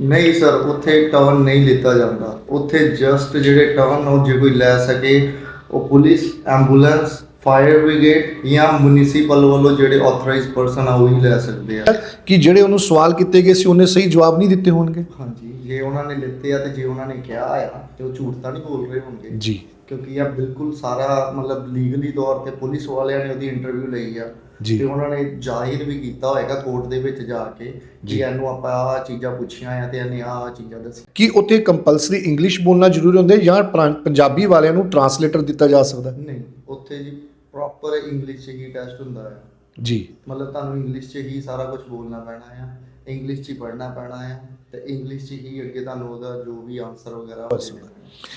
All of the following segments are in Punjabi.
ਨਹੀਂ ਸਰ ਉੱਥੇ ਟਰਨ ਨਹੀਂ ਲਿੱਤਾ ਜਾਂਦਾ। ਉੱਥੇ ਜਸਟ ਜਿਹੜੇ ਟਰਨ ਉਹ ਜੇ ਕੋਈ ਲੈ ਸਕੇ ਉਹ ਪੁਲਿਸ ਐਂਬੂਲੈਂਸ ਫਾਇਰ ਬ੍ਰਿਗੇਡ ਜਾਂ ਮਿਊਨਿਸਪਲ ਵੱਲੋਂ ਜਿਹੜੇ ਆਥੋਰਾਈਜ਼ਡ ਪਰਸਨ ਆ ਉਹ ਹੀ ਲੈ ਸਕਦੇ ਆ। ਕਿ ਜਿਹੜੇ ਉਹਨੂੰ ਸਵਾਲ ਕੀਤੇ ਗਏ ਸੀ ਉਹਨੇ ਸਹੀ ਜਵਾਬ ਨਹੀਂ ਦਿੱਤੇ ਹੋਣਗੇ? ਹਾਂਜੀ ਜੇ ਉਹਨਾਂ ਨੇ ਲਿੱਤੇ ਆ ਤੇ ਜੇ ਉਹਨਾਂ ਨੇ ਕਿਹਾ ਆ ਤੇ ਉਹ ਝੂਠ ਤਾਂ ਨਹੀਂ ਬੋਲ ਰਹੇ ਹੋਣਗੇ। ਜੀ। ਕਿਉਂਕਿ ਇਹ ਬਿਲਕੁਲ ਸਾਰਾ ਮਤਲਬ ਲੀਗਲੀ ਤੌਰ ਤੇ ਪੁਲਿਸ ਵਾਲਿਆਂ ਨੇ ਉਹਦੀ ਇੰਟਰਵਿਊ ਲਈ ਆ। ਤੇ ਉਹਨਾਂ ਨੇ ਜ਼ਾਹਿਰ ਵੀ ਕੀਤਾ ਹੋਏਗਾ ਕੋਰਟ ਦੇ ਵਿੱਚ ਜਾ ਕੇ ਜੀ। ਇਹਨੂੰ ਆਪਾਂ ਆਹ ਚੀਜ਼ਾਂ ਪੁੱਛੀਆਂ ਆ ਤੇ ਇਹਨੇ ਆਹ ਚੀਜ਼ਾਂ ਦੱਸੀਆਂ ਕੀ ਉੱਥੇ ਕੰਪਲਸਰੀ ਇੰਗਲਿਸ਼ ਬੋਲਣਾ ਜ਼ਰੂਰੀ ਹੁੰਦਾ ਜਾਂ ਪੰਜਾਬੀ ਵਾਲਿਆਂ ਨੂੰ ਟਰਾਂਸਲੇਟਰ ਦਿੱਤਾ ਜਾ ਸਕਦਾ? ਨਹੀਂ ਉੱਥੇ ਜੀ ਪ੍ਰੋਪਰ ਇੰਗਲਿਸ਼ 'ਚ ਹੀ ਟੈਸਟ ਹੁੰਦਾ ਹੈ ਜੀ ਮਤਲਬ ਤੁਹਾਨੂੰ ਇੰਗਲਿਸ਼ 'ਚ ਹੀ ਸਾਰਾ ਕੁਝ ਬੋਲਣਾ ਪੈਣਾ ਆ ਇੰਗਲਿਸ਼ 'ਚ ਹੀ ਪੜ੍ਹਨਾ ਪੈਣਾ ਆ ਤੇ ਇੰਗਲਿਸ਼ 'ਚ ਹੀ ਅੱਗੇ ਤੁਹਾਨੂੰ ਉਹਦਾ ਜੋ ਵੀ ਆਨਸਰ ਵਗੈਰਾ। ਹੋਵੇਗਾ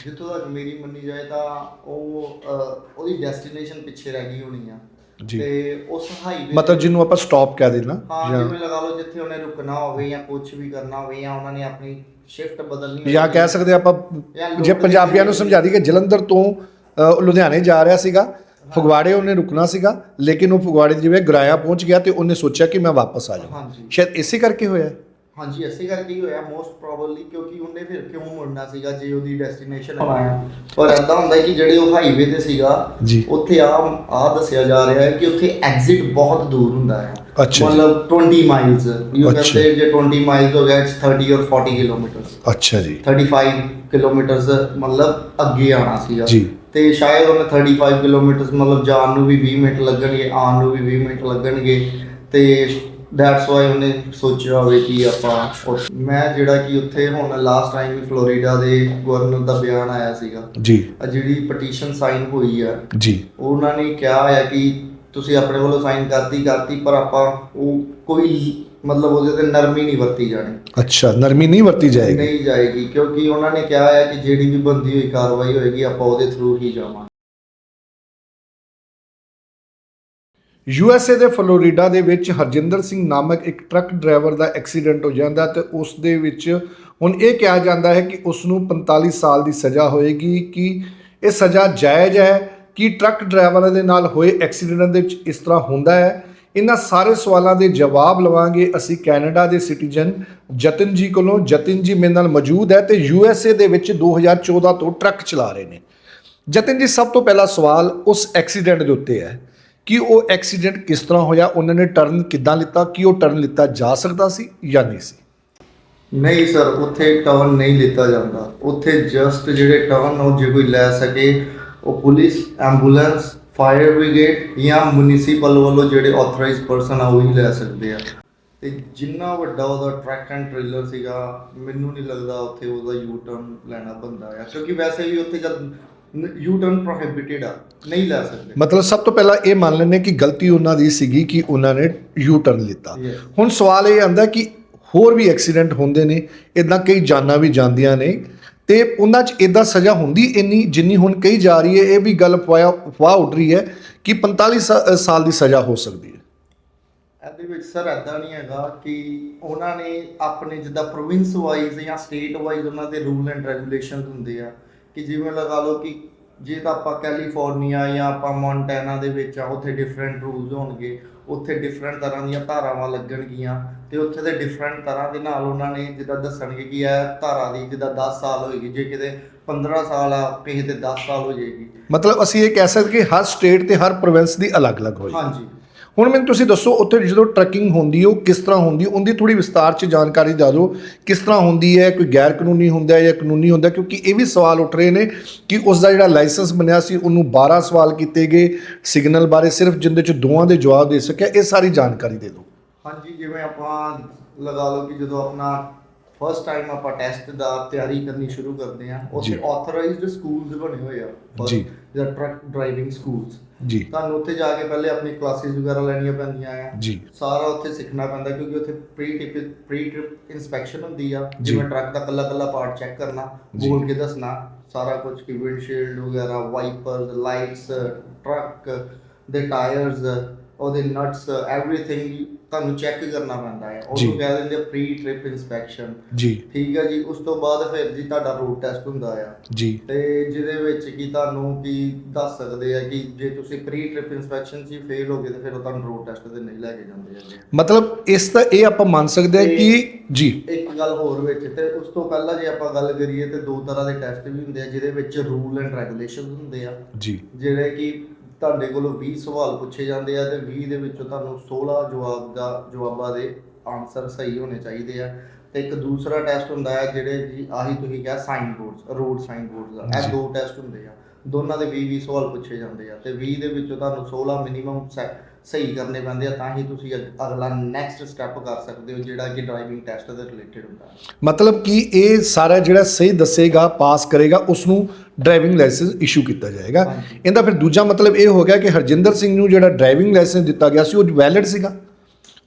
ਜਿੱਥੋਂ ਤੱਕ ਮੇਰੀ ਮੰਨੀ ਜਾਏ ਤਾਂ ਉਹ ਉਹਦੀ ਡੈਸਟੀਨੇਸ਼ਨ ਪਿੱਛੇ ਰਹਿ ਗਈ ਹੋਣੀ ਆ ਜੀ। ਤੇ ਉਸ ਹਾਈਵੇ ਮਤਲਬ ਜਿਹਨੂੰ ਆਪਾਂ ਸਟਾਪ ਕਹਿ ਦੇਣਾ ਹਾਂ ਜਾਂ ਜਿਵੇਂ ਲਗਾ ਲਓ ਜਿੱਥੇ ਉਹਨੇ ਰੁਕਣਾ ਹੋਵੇ ਜਾਂ ਕੁਝ ਵੀ ਕਰਨਾ ਹੋਵੇ ਜਾਂ ਉਹਨਾਂ ਨੇ ਆਪਣੀ ਸ਼ਿਫਟ ਬਦਲਣੀ ਜਾਂ ਹੋਵੇ। ਕਹਿ ਸਕਦੇ ਆਪਾਂ ਜਾਂ ਜੇ ਪੰਜਾਬੀਆਂ ਨੂੰ ਸਮਝਾ ਦੀ ਕਿ ਜਲੰਧਰ ਤੋਂ ਅ, ਲੁਧਿਆਣੇ ਜਾ ਰਿਹਾ ਸੀਗਾ ਫਗਵਾੜੇ ਉਹਨੇ ਰੁਕਣਾ ਸੀਗਾ ਲੇਕਿਨ ਉਹ ਫਗਵਾੜੇ ਜਿਵੇਂ ਗਰਾਇਆ ਪਹੁੰਚ ਗਿਆ ਤੇ ਉਹਨੇ ਸੋਚਿਆ ਕਿ ਮੈਂ ਵਾਪਸ ਆ ਜਾਵਾਂ ਹਾਂਜੀ ਸ਼ਾਇਦ ਇਸੇ ਕਰਕੇ ਹੋਇਆ ਹੈ। ਹਾਂਜੀ ਐਸੇ ਕਰਕੇ ਹੀ ਹੋਇਆ ਮੋਸਟ ਪ੍ਰੋਬਬਲੀ ਕਿਉਂਕਿ ਉਹਨੇ ਫਿਰ ਕਿਉਂ ਮੁੜਨਾ ਸੀਗਾ ਜੇ ਉਹਦੀ ਡੈਸਟੀਨੇਸ਼ਨ ਆਇਆ ਪਰ ਐਦਾਂ ਹੁੰਦਾ ਕਿ ਜਿਹੜੇ ਉਹ ਹਾਈਵੇ ਤੇ ਸੀਗਾ। ਉੱਥੇ ਆ ਆ ਦੱਸਿਆ ਜਾ ਰਿਹਾ ਹੈ ਕਿ ਉੱਥੇ ਐਗਜ਼ਿਟ ਬਹੁਤ ਦੂਰ ਹੁੰਦਾ ਹੈ। ਮਤਲਬ 20 ਮਾਈਲਸ ਯੂ ਕੈਨ। ਸੇ ਜੇ 20 ਮਾਈਲਸ ਹੋ ਗਿਆ ਇਟਸ 30 ਔਰ 40 ਕਿਲੋਮੀਟਰਸ ਅੱਛਾ ਜੀ 35 ਕਿਲੋਮੀਟਰਸ ਮਤਲਬ ਅੱਗੇ ਆਣਾ ਸੀਗਾ ਜੀ। ਤੇ ਸ਼ਾਇਦ ਉਹਨੇ 35 ਕਿਲੋਮੀਟਰਸ ਮਤਲਬ ਜਾਣ ਨੂੰ ਵੀ 20 ਮਿੰਟ ਲੱਗਣਗੇ ਆਉਣ ਨੂੰ ਵੀ 20 ਮਿੰਟ ਲੱਗਣਗੇ ਤੇ ਦੈਟਸ ਵਾਈ ਉਹਨੇ ਸੋਚਿਆ ਹੋਵੇ ਕਿ ਆਪਾਂ ਮੈਂ ਜਿਹੜਾ ਕਿ ਉੱਥੇ ਹੁਣ ਲਾਸਟ ਟਾਈਮ ਵੀ ਫਲੋਰੀਡਾ ਦੇ ਗਵਰਨਰ ਦਾ ਬਿਆਨ ਆਇਆ ਸੀਗਾ। ਜੀ। ਆ ਜਿਹੜੀ ਪਟੀਸ਼ਨ ਸਾਈਨ ਹੋਈ ਆ ਜੀ। ਉਹਨਾਂ ਨੇ ਕਿਹਾ ਹੈ ਕਿ ਤੁਸੀਂ ਆਪਣੇ ਵੱਲੋਂ ਸਾਈਨ ਕਰਤੀ ਕਰਤੀ ਪਰ ਆਪਾਂ ਉਹ ਕੋਈ ਮਤਲਬ ਉਹਦੇ ਤੇ ਨਰਮੀ ਨਹੀਂ ਵਰਤੀ ਜਾਣੀ। ਅੱਛਾ ਨਰਮੀ ਨਹੀਂ ਵਰਤੀ ਜਾਏਗੀ। ਨਹੀਂ ਜਾਏਗੀ ਕਿਉਂਕਿ ਉਹਨਾਂ ਨੇ ਕਿਹਾ ਹੈ ਕਿ ਜਿਹੜੀ ਵੀ ਬੰਦੀ ਹੋਈ ਕਾਰਵਾਈ ਹੋਏਗੀ ਆਪਾਂ ਉਹਦੇ ਥਰੂ ਹੀ ਜਾਵਾਂਗੇ। ਯੂ ਐਸ ਏ ਦੇ ਫਲੋਰੀਡਾ ਦੇ ਵਿੱਚ ਹਰਜਿੰਦਰ ਸਿੰਘ ਨਾਮਕ ਇੱਕ ਟਰੱਕ ਡਰਾਈਵਰ ਦਾ ਐਕਸੀਡੈਂਟ ਹੋ ਜਾਂਦਾ ਤੇ ਉਸ ਦੇ ਵਿੱਚ ਹੁਣ ਇਹ ਕਿਹਾ ਜਾਂਦਾ ਹੈ ਕਿ ਉਸ ਨੂੰ 45 ਸਾਲ ਦੀ ਸਜ਼ਾ ਹੋਏਗੀ, ਕਿ ਇਹ ਸਜ਼ਾ ਜਾਇਜ਼ ਹੈ, ਕਿ ਟਰੱਕ ਡਰਾਈਵਰਾਂ ਦੇ ਨਾਲ ਹੋਏ ਐਕਸੀਡੈਂਟ ਦੇ ਵਿੱਚ ਇਸ ਤਰ੍ਹਾਂ ਹੁੰਦਾ ਹੈ। ਇਹਨਾਂ ਸਾਰੇ ਸਵਾਲਾਂ ਦੇ ਜਵਾਬ ਲਵਾਂਗੇ ਅਸੀਂ ਕੈਨੇਡਾ ਦੇ ਸਿਟੀਜ਼ਨ ਜਤਨ ਜੀ ਕੋਲੋਂ। ਜਤਨ ਜੀ ਮੇਰੇ ਨਾਲ ਮੌਜੂਦ ਹੈ ਤੇ ਯੂ ਐਸ ਏ ਦੇ ਵਿੱਚ 2014 ਤੋਂ ਟਰੱਕ ਚਲਾ ਰਹੇ ਨੇ। ਜਤਨ ਜੀ, ਸਭ ਤੋਂ ਪਹਿਲਾ ਸਵਾਲ ਉਸ ਐਕਸੀਡੈਂਟ ਦੇ ਉੱਤੇ ਹੈ। ਕਿ ਉਹ ਐਕਸੀਡੈਂਟ ਕਿਸ ਤਰ੍ਹਾਂ ਹੋਇਆ, ਉਹਨਾਂ ਨੇ ਟਰਨ ਕਿੱਦਾਂ ਲਿੱਤਾ, ਕਿ ਉਹ ਟਰਨ ਲਿੱਤਾ ਜਾ ਸਕਦਾ ਸੀ ਜਾਂ ਨਹੀਂ ਸੀ? ਨਹੀਂ ਸਰ, ਉੱਥੇ ਟਰਨ ਨਹੀਂ ਲਿੱਤਾ ਜਾਂਦਾ। ਉੱਥੇ ਜਸਟ ਜਿਹੜੇ ਟਰਨ ਉਹ ਜੇ ਕੋਈ ਲੈ ਸਕੇ, ਉਹ ਪੁਲਿਸ ਐਂਬੂਲੈਂਸ ਫਾਇਰ ਬ੍ਰਿਗੇਡ ਜਾਂ ਮਿਊਨਿਸਪਲ ਵੱਲੋਂ ਜਿਹੜੇ ਆਥੋਰਾਈਜ਼ਡ ਪਰਸਨ ਆ, ਉਹ ਹੀ ਲੈ ਸਕਦੇ ਆ। ਤੇ ਜਿੰਨਾ ਵੱਡਾ ਉਹਦਾ ਟਰੱਕ ਐਂਡ ਟ੍ਰੇਲਰ ਸੀਗਾ, ਮੈਨੂੰ ਨਹੀਂ ਲੱਗਦਾ ਉੱਥੇ ਉਹਦਾ ਯੂ ਟਰਨ ਲੈਣਾ ਬੰਦਾ ਆ। ਕਿਉਂਕਿ ਵੈਸੇ ਵੀ ਉੱਥੇ ਜਦ ਯੂ ਟਰਨ ਪ੍ਰੋਹਿਬਿਟਡ ਆ। ਨਹੀਂ ਲੈ ਸਕਦੇ। ਮਤਲਬ ਸਭ ਤੋਂ ਪਹਿਲਾਂ ਇਹ ਮੰਨ ਲੈਂਦੇ ਕਿ ਗਲਤੀ ਉਹਨਾਂ ਦੀ ਸੀਗੀ ਕਿ ਉਹਨਾਂ ਨੇ ਯੂ ਟਰਨ ਲਿੱਤਾ. ਹੁਣ ਸਵਾਲ ਇਹ ਆਂਦਾ ਕਿ ਹੋਰ ਵੀ ਐਕਸੀਡੈਂਟ ਹੁੰਦੇ ਨੇ ਇਦਾਂ ਕਈ ਜਾਨਾਂ ਵੀ ਜਾਂਦੀਆਂ ਨੇ ਤੇ ਉਹਨਾਂ 'ਚ ਇਦਾਂ ਸਜ਼ਾ ਹੁੰਦੀ ਇੰਨੀ ਜਿੰਨੀ ਹੁਣ ਕਹੀ ਜਾ ਰਹੀ ਹੈ ਇਹ ਵੀ ਗੱਲ ਫਵਾਇਆ ਫਵਾਹ ਉੱਡ ਰਹੀ ਹੈ ਕਿ 45 ਸਾ- ਸਾਲ ਦੀ ਸਜ਼ਾ ਹੋ ਸਕਦੀ ਹੈ। ਇਹਦੇ ਵਿੱਚ ਸਰ ਐਦਾਂ ਨਹੀਂ ਹੈਗਾ ਕਿ ਉਹਨਾਂ ਨੇ ਆਪਣੇ ਜਿੱਦਾਂ ਪ੍ਰੋਵਿੰਸ ਵਾਈਜ਼ ਜਾਂ ਸਟੇਟ ਵਾਈਜ਼ ਉਹਨਾਂ ਦੇ ਰੂਲ ਐਂਡ ਰੈਗੂਲੇਸ਼ਨਸ ਹੁੰਦੇ ਆ। ਕਿ ਜਿਵੇਂ ਲਗਾ ਲਓ ਕਿ ਜੇ ਤਾਂ ਆਪਾਂ ਕੈਲੀਫੋਰਨੀਆ ਜਾਂ ਆਪਾਂ ਮੌਂਟੈਨਾ ਦੇ ਵਿੱਚ ਆ ਉੱਥੇ ਡਿਫਰੈਂਟ ਰੂਲਸ ਹੋਣਗੇ ਉੱਥੇ ਡਿਫਰੈਂਟ ਤਰ੍ਹਾਂ ਦੀਆਂ ਧਾਰਾਵਾਂ ਲੱਗਣਗੀਆਂ ਤੇ ਉੱਥੇ ਦੇ ਡਿਫਰੈਂਟ ਤਰ੍ਹਾਂ ਦੇ ਨਾਲ ਉਹਨਾਂ ਨੇ ਜਿੱਦਾਂ ਦੱਸਣਗੇ ਕਿ ਇਹ ਧਾਰਾ ਦੀ ਜਿੱਦਾਂ 10 ਸਾਲ ਹੋਏਗੀ ਜੇ ਕਿਤੇ 15 ਸਾਲ ਆ ਕਿਸੇ ਤੇ 10 ਸਾਲ ਹੋ ਜਾਏਗੀ। ਮਤਲਬ ਅਸੀਂ ਇਹ ਕਹਿ ਸਕਦੇ ਕਿ ਹਰ ਸਟੇਟ ਤੇ ਹਰ ਪ੍ਰੋਵਿੰਸ ਦੀ ਅਲੱਗ-ਅਲੱਗ ਹੋਈ ਹਾਂਜੀ। ਹੁਣ ਮੈਨੂੰ ਤੁਸੀਂ ਦੱਸੋ ਉੱਥੇ ਜਦੋਂ ਟਰੱਕਿੰਗ ਹੁੰਦੀ ਉਹ ਕਿਸ ਤਰ੍ਹਾਂ ਹੁੰਦੀ ਉਹਦੀ ਥੋੜੀ ਵਿਸਤਾਰ 'ਚ ਜਾਣਕਾਰੀ ਦਿਓ ਦਿਓ ਕਿਸ ਤਰ੍ਹਾਂ ਹੁੰਦੀ ਹੈ ਕੋਈ ਗੈਰ ਕਾਨੂੰਨੀ ਹੁੰਦਾ ਹੈ ਜਾਂ ਕਾਨੂੰਨੀ ਹੁੰਦਾ? ਕਿਉਂਕਿ ਇਹ ਵੀ ਸਵਾਲ ਉੱਠ ਰਹੇ ਨੇ ਕਿ ਉਸ ਦਾ ਜਿਹੜਾ ਲਾਇਸੈਂਸ ਬਣਿਆ ਸੀ ਉਹਨੂੰ 12 ਸਵਾਲ ਕੀਤੇ ਗਏ ਸਿਗਨਲ ਬਾਰੇ ਸਿਰਫ ਜਿੰਦੇ 'ਚ ਦੋਵਾਂ ਦੇ ਜਵਾਬ ਦੇ ਸਕਿਆ ਇਹ ਸਾਰੀ ਜਾਣਕਾਰੀ ਦੇ ਦਿਓ ਹਾਂਜੀ ਜਿਵੇਂ ਆਪਾਂ ਲਗਾ ਲਓ ਕਿ ਜਦੋਂ ਆਪਣਾ ਫਸਟ ਟਾਈਮ ਆਪਾਂ ਟੈਸਟ ਦਾ ਤਿਆਰੀ ਕਰਨੀ ਸ਼ੁਰੂ ਕਰਦੇ ਆ ਉੱਥੇ। ਆਥੋਰਾਈਜ਼ਡ ਸਕੂਲਸ ਬਣੇ ਹੋਏ ਆ ਜੀ। ਜਿੱਦਾਂ ਟਰੱਕ ਡਰਾਈਵਿੰਗ ਸਕੂਲਸ ਜੀ ਤੁਹਾਨੂੰ ਉੱਥੇ ਜਾ ਕੇ ਪਹਿਲੇ ਆਪਣੀ ਕਲਾਸਿਸ ਵਗੈਰਾ ਲੈਣੀਆਂ ਪੈਂਦੀਆਂ ਆ ਜੀ ਸਾਰਾ ਉੱਥੇ ਸਿੱਖਣਾ ਪੈਂਦਾ ਕਿਉਂਕਿ ਉੱਥੇ pre tip pre trip inspection ਹੁੰਦੀ ਆ। ਜਿਵੇਂ ਟਰੱਕ ਦਾ ਕੱਲਾ ਕੱਲਾ ਪਾਰਟ ਚੈੱਕ ਕਰਨਾ। ਬੋਲ ਕੇ ਦੱਸਣਾ ਸਾਰਾ ਕੁਝ ਕਿ ਵਿੰਡਸ਼ੀਲਡ ਵਗੈਰਾ ਵਾਈਪਰਸ ਲਾਈਟਸ ਟਰੱਕ ਦੇ ਟਾਇਰਸ ਉਹਦੇ ਨਟਸ ਐਵਰੀਥਿੰਗ ਤੁਹਾਨੂੰ ਚੈੱਕ ਕਰਨਾ ਪੈਂਦਾ ਹੈ। ਉਹਨੂੰ ਕਹਿ ਦਿੰਦੇ ਆ ਪ੍ਰੀ ਟ੍ਰਿਪ ਇਨਸਪੈਕਸ਼ਨ ਜੀ। ਠੀਕ ਹੈ ਜੀ ਉਸ ਤੋਂ ਬਾਅਦ ਫਿਰ ਜੀ ਤੁਹਾਡਾ ਰੋਡ ਟੈਸਟ ਹੁੰਦਾ ਆ। ਜੀ। ਤੇ ਜਿਹਦੇ ਵਿੱਚ ਕੀ ਤੁਹਾਨੂੰ ਕੀ ਦੱਸ ਸਕਦੇ ਆ ਕਿ ਜੇ ਤੁਸੀਂ ਪ੍ਰੀ ਟ੍ਰਿਪ ਇਨਸਪੈਕਸ਼ਨ 'ਚ ਫੇਲ ਹੋ ਗਏ ਤੇ ਫਿਰ ਉਹ ਤੁਹਾਨੂੰ ਰੋਡ ਟੈਸਟ ਤੇ ਨਹੀਂ ਲੈ ਕੇ ਜਾਂਦੇ ਹੈਗੇ ਮਤਲਬ ਇਸ ਦਾ ਇਹ ਆਪਾਂ ਮੰਨ ਸਕਦੇ ਹਾਂ ਕਿ ਜੀ। ਇੱਕ ਗੱਲ ਹੋਰ ਵਿੱਚ ਤੇ ਉਸ ਤੋਂ ਪਹਿਲਾਂ ਜੇ ਆਪਾਂ ਗੱਲ ਕਰੀਏ ਤੇ ਦੋ ਤਰ੍ਹਾਂ ਦੇ ਟੈਸਟ ਵੀ ਹੁੰਦੇ ਆ ਜਿਹਦੇ ਵਿੱਚ ਰੂਲ ਐਂਡ ਰੈਗੂਲੇਸ਼ਨਸ ਹੁੰਦੇ ਆ। ਜੀ। ਜਿਹੜੇ ਕਿ ਤੁਹਾਡੇ ਕੋਲੋਂ 20 ਸਵਾਲ ਪੁੱਛੇ ਜਾਂਦੇ ਆ ਤੇ 20 ਦੇ ਵਿੱਚੋਂ ਤੁਹਾਨੂੰ 16 ਜਵਾਬ ਦਾ ਜਵਾਬਾਂ ਦੇ ਆਨਸਰ ਸਹੀ ਹੋਣੇ ਚਾਹੀਦੇ ਆ। ਤੇ ਇੱਕ ਦੂਸਰਾ ਟੈਸਟ ਹੁੰਦਾ ਹੈ ਜਿਹੜੇ ਜੀ ਆਹੀ ਤੁਸੀਂ ਕਿਹਾ sign boards road sign boards ਦਾ। ਇਹ ਦੋ ਟੈਸਟ ਹੁੰਦੇ ਆ। ਦੋਨਾਂ ਦੇ 20 20 ਸਵਾਲ ਪੁੱਛੇ ਜਾਂਦੇ ਆ ਤੇ 20 ਦੇ ਵਿੱਚੋਂ ਤੁਹਾਨੂੰ 16 ਮਿਨੀਮਮ ਸਹੀ ਕਰਨੇ ਪੈਂਦੇ ਆ ਤਾਂ ਹੀ ਤੁਸੀਂ ਅਗ- ਅਗਲਾ ਨੈਕਸਟ ਸਟੈਪ ਕਰ ਸਕਦੇ ਹੋ ਜਿਹੜਾ ਕਿ ਡਰਾਈਵਿੰਗ ਟੈਸਟ ਦੇ ਰਿਲੇਟਡ ਹੁੰਦਾ ਮਤਲਬ ਕਿ ਇਹ ਸਾਰਾ ਜਿਹੜਾ ਸਹੀ ਦੱਸੇਗਾ ਪਾਸ ਕਰੇਗਾ ਉਸ ਨੂੰ ਡਰਾਈਵਿੰਗ ਲਾਇਸੈਂਸ ਇਸ਼ੂ ਕੀਤਾ ਜਾਏਗਾ। ਇਹਦਾ ਫਿਰ ਦੂਜਾ ਮਤਲਬ ਇਹ ਹੋ ਗਿਆ ਕਿ ਹਰਜਿੰਦਰ ਸਿੰਘ ਨੂੰ ਜਿਹੜਾ ਡਰਾਈਵਿੰਗ ਲਾਇਸੈਂਸ ਦਿੱਤਾ ਗਿਆ ਸੀ ਉਹ ਵੈਲਿਡ ਸੀਗਾ।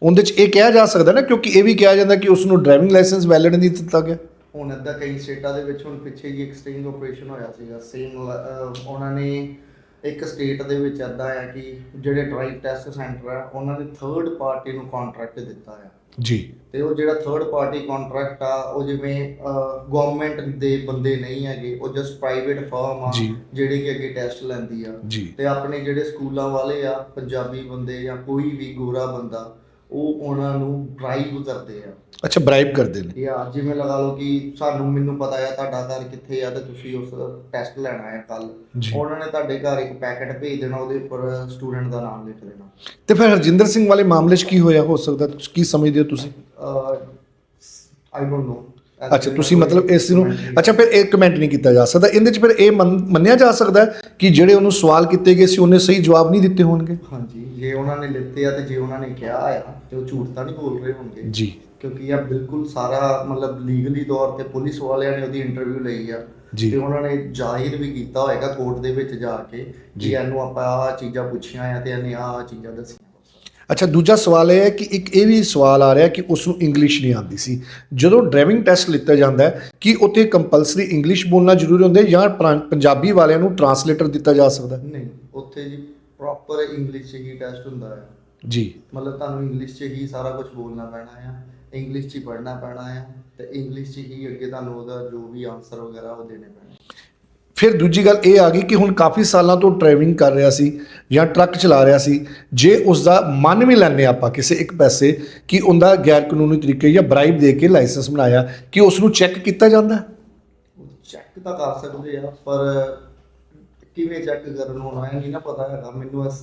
ਉਹਦੇ 'ਚ ਇਹ ਕਿਹਾ ਜਾ ਸਕਦਾ ਨਾ ਕਿਉਂਕਿ ਇਹ ਵੀ ਕਿਹਾ ਜਾਂਦਾ ਕਿ ਉਸ ਨੂੰ ਡਰਾਈਵਿੰਗ ਲਾਇਸੈਂਸ ਵੈਲਿਡ ਨਹੀਂ ਦਿੱਤਾ ਗਿਆ। ਹੁਣ ਇੱਦਾਂ ਕਈ ਸਟੇਟਾਂ ਦੇ ਵਿੱਚ ਹੁਣ ਪਿੱਛੇ ਜੀ ਐਕਸਚੇਂਜ ਆਪਰੇਸ਼ਨ ਹੋਇਆ ਸੀਗਾ। ਸੇਮ ਉਹਨਾਂ ਨੇ ਇੱਕ ਸਟੇਟ ਦੇ ਵਿੱਚ ਇੱਦਾਂ ਆ ਕਿ ਜਿਹੜੇ ਡਰਾਈਵ ਟੈਸਟ ਸੈਂਟਰ ਆ ਉਹਨਾਂ ਨੇ ਥਰਡ ਪਾਰਟੀ ਨੂੰ ਕੰਟਰੈਕਟ ਦਿੱਤਾ ਆ। ਜੀ। ਤੇ ਉਹ ਜਿਹੜਾ ਥਰਡ ਪਾਰਟੀ ਕੰਟਰੈਕਟ ਆ ਉਹ ਜਿਵੇਂ ਗਵਰਨਮੈਂਟ ਦੇ ਬੰਦੇ ਨਹੀਂ ਹੈਗੇ ਉਹ ਜਸਟ ਪ੍ਰਾਈਵੇਟ ਫਰਮ ਆ। ਜਿਹੜੇ ਕਿ ਅੱਗੇ ਟੈਸਟ ਲੈਂਦੀ ਆ। ਤੇ ਆਪਣੇ ਜਿਹੜੇ ਸਕੂਲਾਂ ਵਾਲੇ ਆ ਪੰਜਾਬੀ ਬੰਦੇ ਜਾਂ ਕੋਈ ਵੀ ਗੋਰਾ ਬੰਦਾ ਉਹ ਉਹਨਾਂ ਨੂੰ ਡਰਾਈਵ ਕਰਦੇ ਆ। ਅੱਛਾ ਬ੍ਰਾਈਬ ਕਰਦੇ ਨੇ। ਯਾ ਜਿਵੇਂ ਲਗਾ ਲਓ ਕਿ ਸਾਨੂੰ ਮੈਨੂੰ ਪਤਾ ਆ ਤੁਹਾਡਾ ਘਰ ਕਿੱਥੇ ਆ ਤੇ ਤੁਸੀਂ ਉਸ ਟੈਸਟ ਲੈਣਾ ਹੈ ਕੱਲ ਜੀ। ਉਹਨਾਂ ਨੇ ਤੁਹਾਡੇ ਘਰ ਇੱਕ ਪੈਕੇਟ ਭੇਜ ਦੇਣਾ ਉਹਦੇ ਉੱਪਰ ਸਟੂਡੈਂਟ ਦਾ ਨਾਮ ਲਿਖ ਦੇਣਾ। ਤੇ ਫਿਰ ਹਰਜਿੰਦਰ ਸਿੰਘ ਵਾਲੇ ਮਾਮਲੇ 'ਚ ਕੀ ਹੋਇਆ? ਹੋ ਸਕਦਾ ਤੁਸੀਂ ਕੀ ਸਮਝਦੇ ਹੋ ਤੁਸੀਂ? ਆਈ ਡੋਨਟ ਨੋ ਅੱਛਾ ਤੁਸੀਂ ਮਤਲਬ ਇਸ ਨੂੰ ਅੱਛਾ ਫਿਰ ਇਹ ਕਮੈਂਟ ਨਹੀਂ ਕੀਤਾ ਜਾ ਸਕਦਾ। ਇਹਦੇ 'ਚ ਫਿਰ ਇਹ ਮੰਨ- ਮੰਨਿਆ ਜਾ ਸਕਦਾ ਕਿ ਜਿਹੜੇ ਉਹਨੂੰ ਸਵਾਲ ਕੀਤੇ ਗਏ ਸੀ ਉਹਨੇ ਸਹੀ ਜਵਾਬ ਨਹੀਂ ਦਿੱਤੇ ਹੋਣਗੇ? ਹਾਂਜੀ ਜੇ ਉਹਨਾਂ ਨੇ ਲਿੱਤੇ ਆ ਤੇ ਜੇ ਉਹਨਾਂ ਨੇ ਕਿਹਾ ਆ ਤੇ ਉਹ ਝੂਠ ਤਾਂ ਨਹੀਂ ਬੋਲ ਰਹੇ ਹੋਣਗੇ। ਜੀ। ਕਿਉਂਕਿ ਇਹ ਬਿਲਕੁਲ ਸਾਰਾ ਮਤਲਬ ਲੀਗਲੀ ਤੌਰ ਤੇ ਪੁਲਿਸ ਵਾਲਿਆਂ ਨੇ ਉਹਦੀ ਇੰਟਰਵਿਊ ਲਈ ਆ। ਤੇ ਉਹਨਾਂ ਨੇ ਜ਼ਾਹਿਰ ਵੀ ਕੀਤਾ ਹੋਏਗਾ ਕੋਰਟ ਦੇ ਵਿੱਚ ਜਾ ਕੇ ਜੀ। ਕਿ ਇਹਨੂੰ ਆਪਾਂ ਆਹ ਚੀਜ਼ਾਂ ਪੁੱਛੀਆਂ ਆ ਤੇ ਇਹਨੇ ਆਹ ਚੀਜ਼ਾਂ ਦੱਸੀਆਂ। ਅੱਛਾ ਦੂਜਾ ਸਵਾਲ ਇਹ ਹੈ ਕਿ ਇੱਕ ਇਹ ਵੀ ਸਵਾਲ ਆ ਰਿਹਾ ਕਿ ਉਸ ਨੂੰ ਇੰਗਲਿਸ਼ ਨਹੀਂ ਆਉਂਦੀ ਸੀ। ਜਦੋਂ ਡਰਾਈਵਿੰਗ ਟੈਸਟ ਲਿੱਤਾ ਜਾਂਦਾ ਹੈ ਕਿ ਉੱਥੇ ਕੰਪਲਸਰੀ ਇੰਗਲਿਸ਼ ਬੋਲਣਾ ਜ਼ਰੂਰੀ ਹੁੰਦਾ ਹੈ ਜਾਂ ਪੰਜਾਬੀ ਵਾਲਿਆਂ ਨੂੰ ਟਰਾਂਸਲੇਟਰ ਦਿੱਤਾ ਜਾ ਸਕਦਾ? ਨਹੀਂ ਉੱਥੇ ਜੀ ਪ੍ਰੋਪਰ ਇੰਗਲਿਸ਼ 'ਚ ਹੀ ਟੈਸਟ ਹੁੰਦਾ ਹੈ। ਜੀ। ਮਤਲਬ ਤੁਹਾਨੂੰ ਇੰਗਲਿਸ਼ 'ਚ ਹੀ ਸਾਰਾ ਕੁਝ ਬੋਲਣਾ ਪੈਣਾ ਆ ਇੰਗਲਿਸ਼ 'ਚ ਹੀ ਪੜ੍ਹਨਾ ਪੈਣਾ ਆ ਤੇ ਇੰਗਲਿਸ਼ 'ਚ ਹੀ ਅੱਗੇ ਤੁਹਾਨੂੰ ਉਹਦਾ ਜੋ ਵੀ ਆਨਸਰ ਵਗੈਰਾ ਉਹ ਦੇਣੇ ਪੈਣੇ। ਫਿਰ ਦੂਜੀ ਗੱਲ ਇਹ ਆ ਗਈ ਕਿ ਹੁਣ ਕਾਫੀ ਸਾਲਾਂ ਤੋਂ ਡਰਾਈਵਿੰਗ ਕਰ ਰਿਹਾ ਸੀ ਜਾਂ ਟਰੱਕ ਚਲਾ ਰਿਹਾ ਸੀ ਜੇ ਉਸ ਦਾ ਮੰਨ ਵੀ ਲੈਂਦੇ ਆਪਾਂ ਕਿਸੇ ਇੱਕ ਪੈਸੇ ਕਿ ਉਹਦਾ ਗੈਰ ਕਾਨੂੰਨੀ ਤਰੀਕੇ ਜਾਂ ਬ੍ਰਾਈਬ ਦੇ ਕੇ ਲਾਇਸੈਂਸ ਬਣਾਇਆ ਕਿ ਉਸ ਨੂੰ ਚੈੱਕ ਕੀਤਾ ਜਾਂਦਾ? ਹੈ? ਚੈੱਕ ਤਾਂ ਕਰ ਸਕਦੇ ਆ ਪਰ ਕਿਵੇਂ ਚੈੱਕ ਕਰਨ ਹੁਣ ਇਹ ਨਹੀਂ ਨਾ ਪਤਾ ਹੈਗਾ। ਮੈਨੂੰ ਇਸ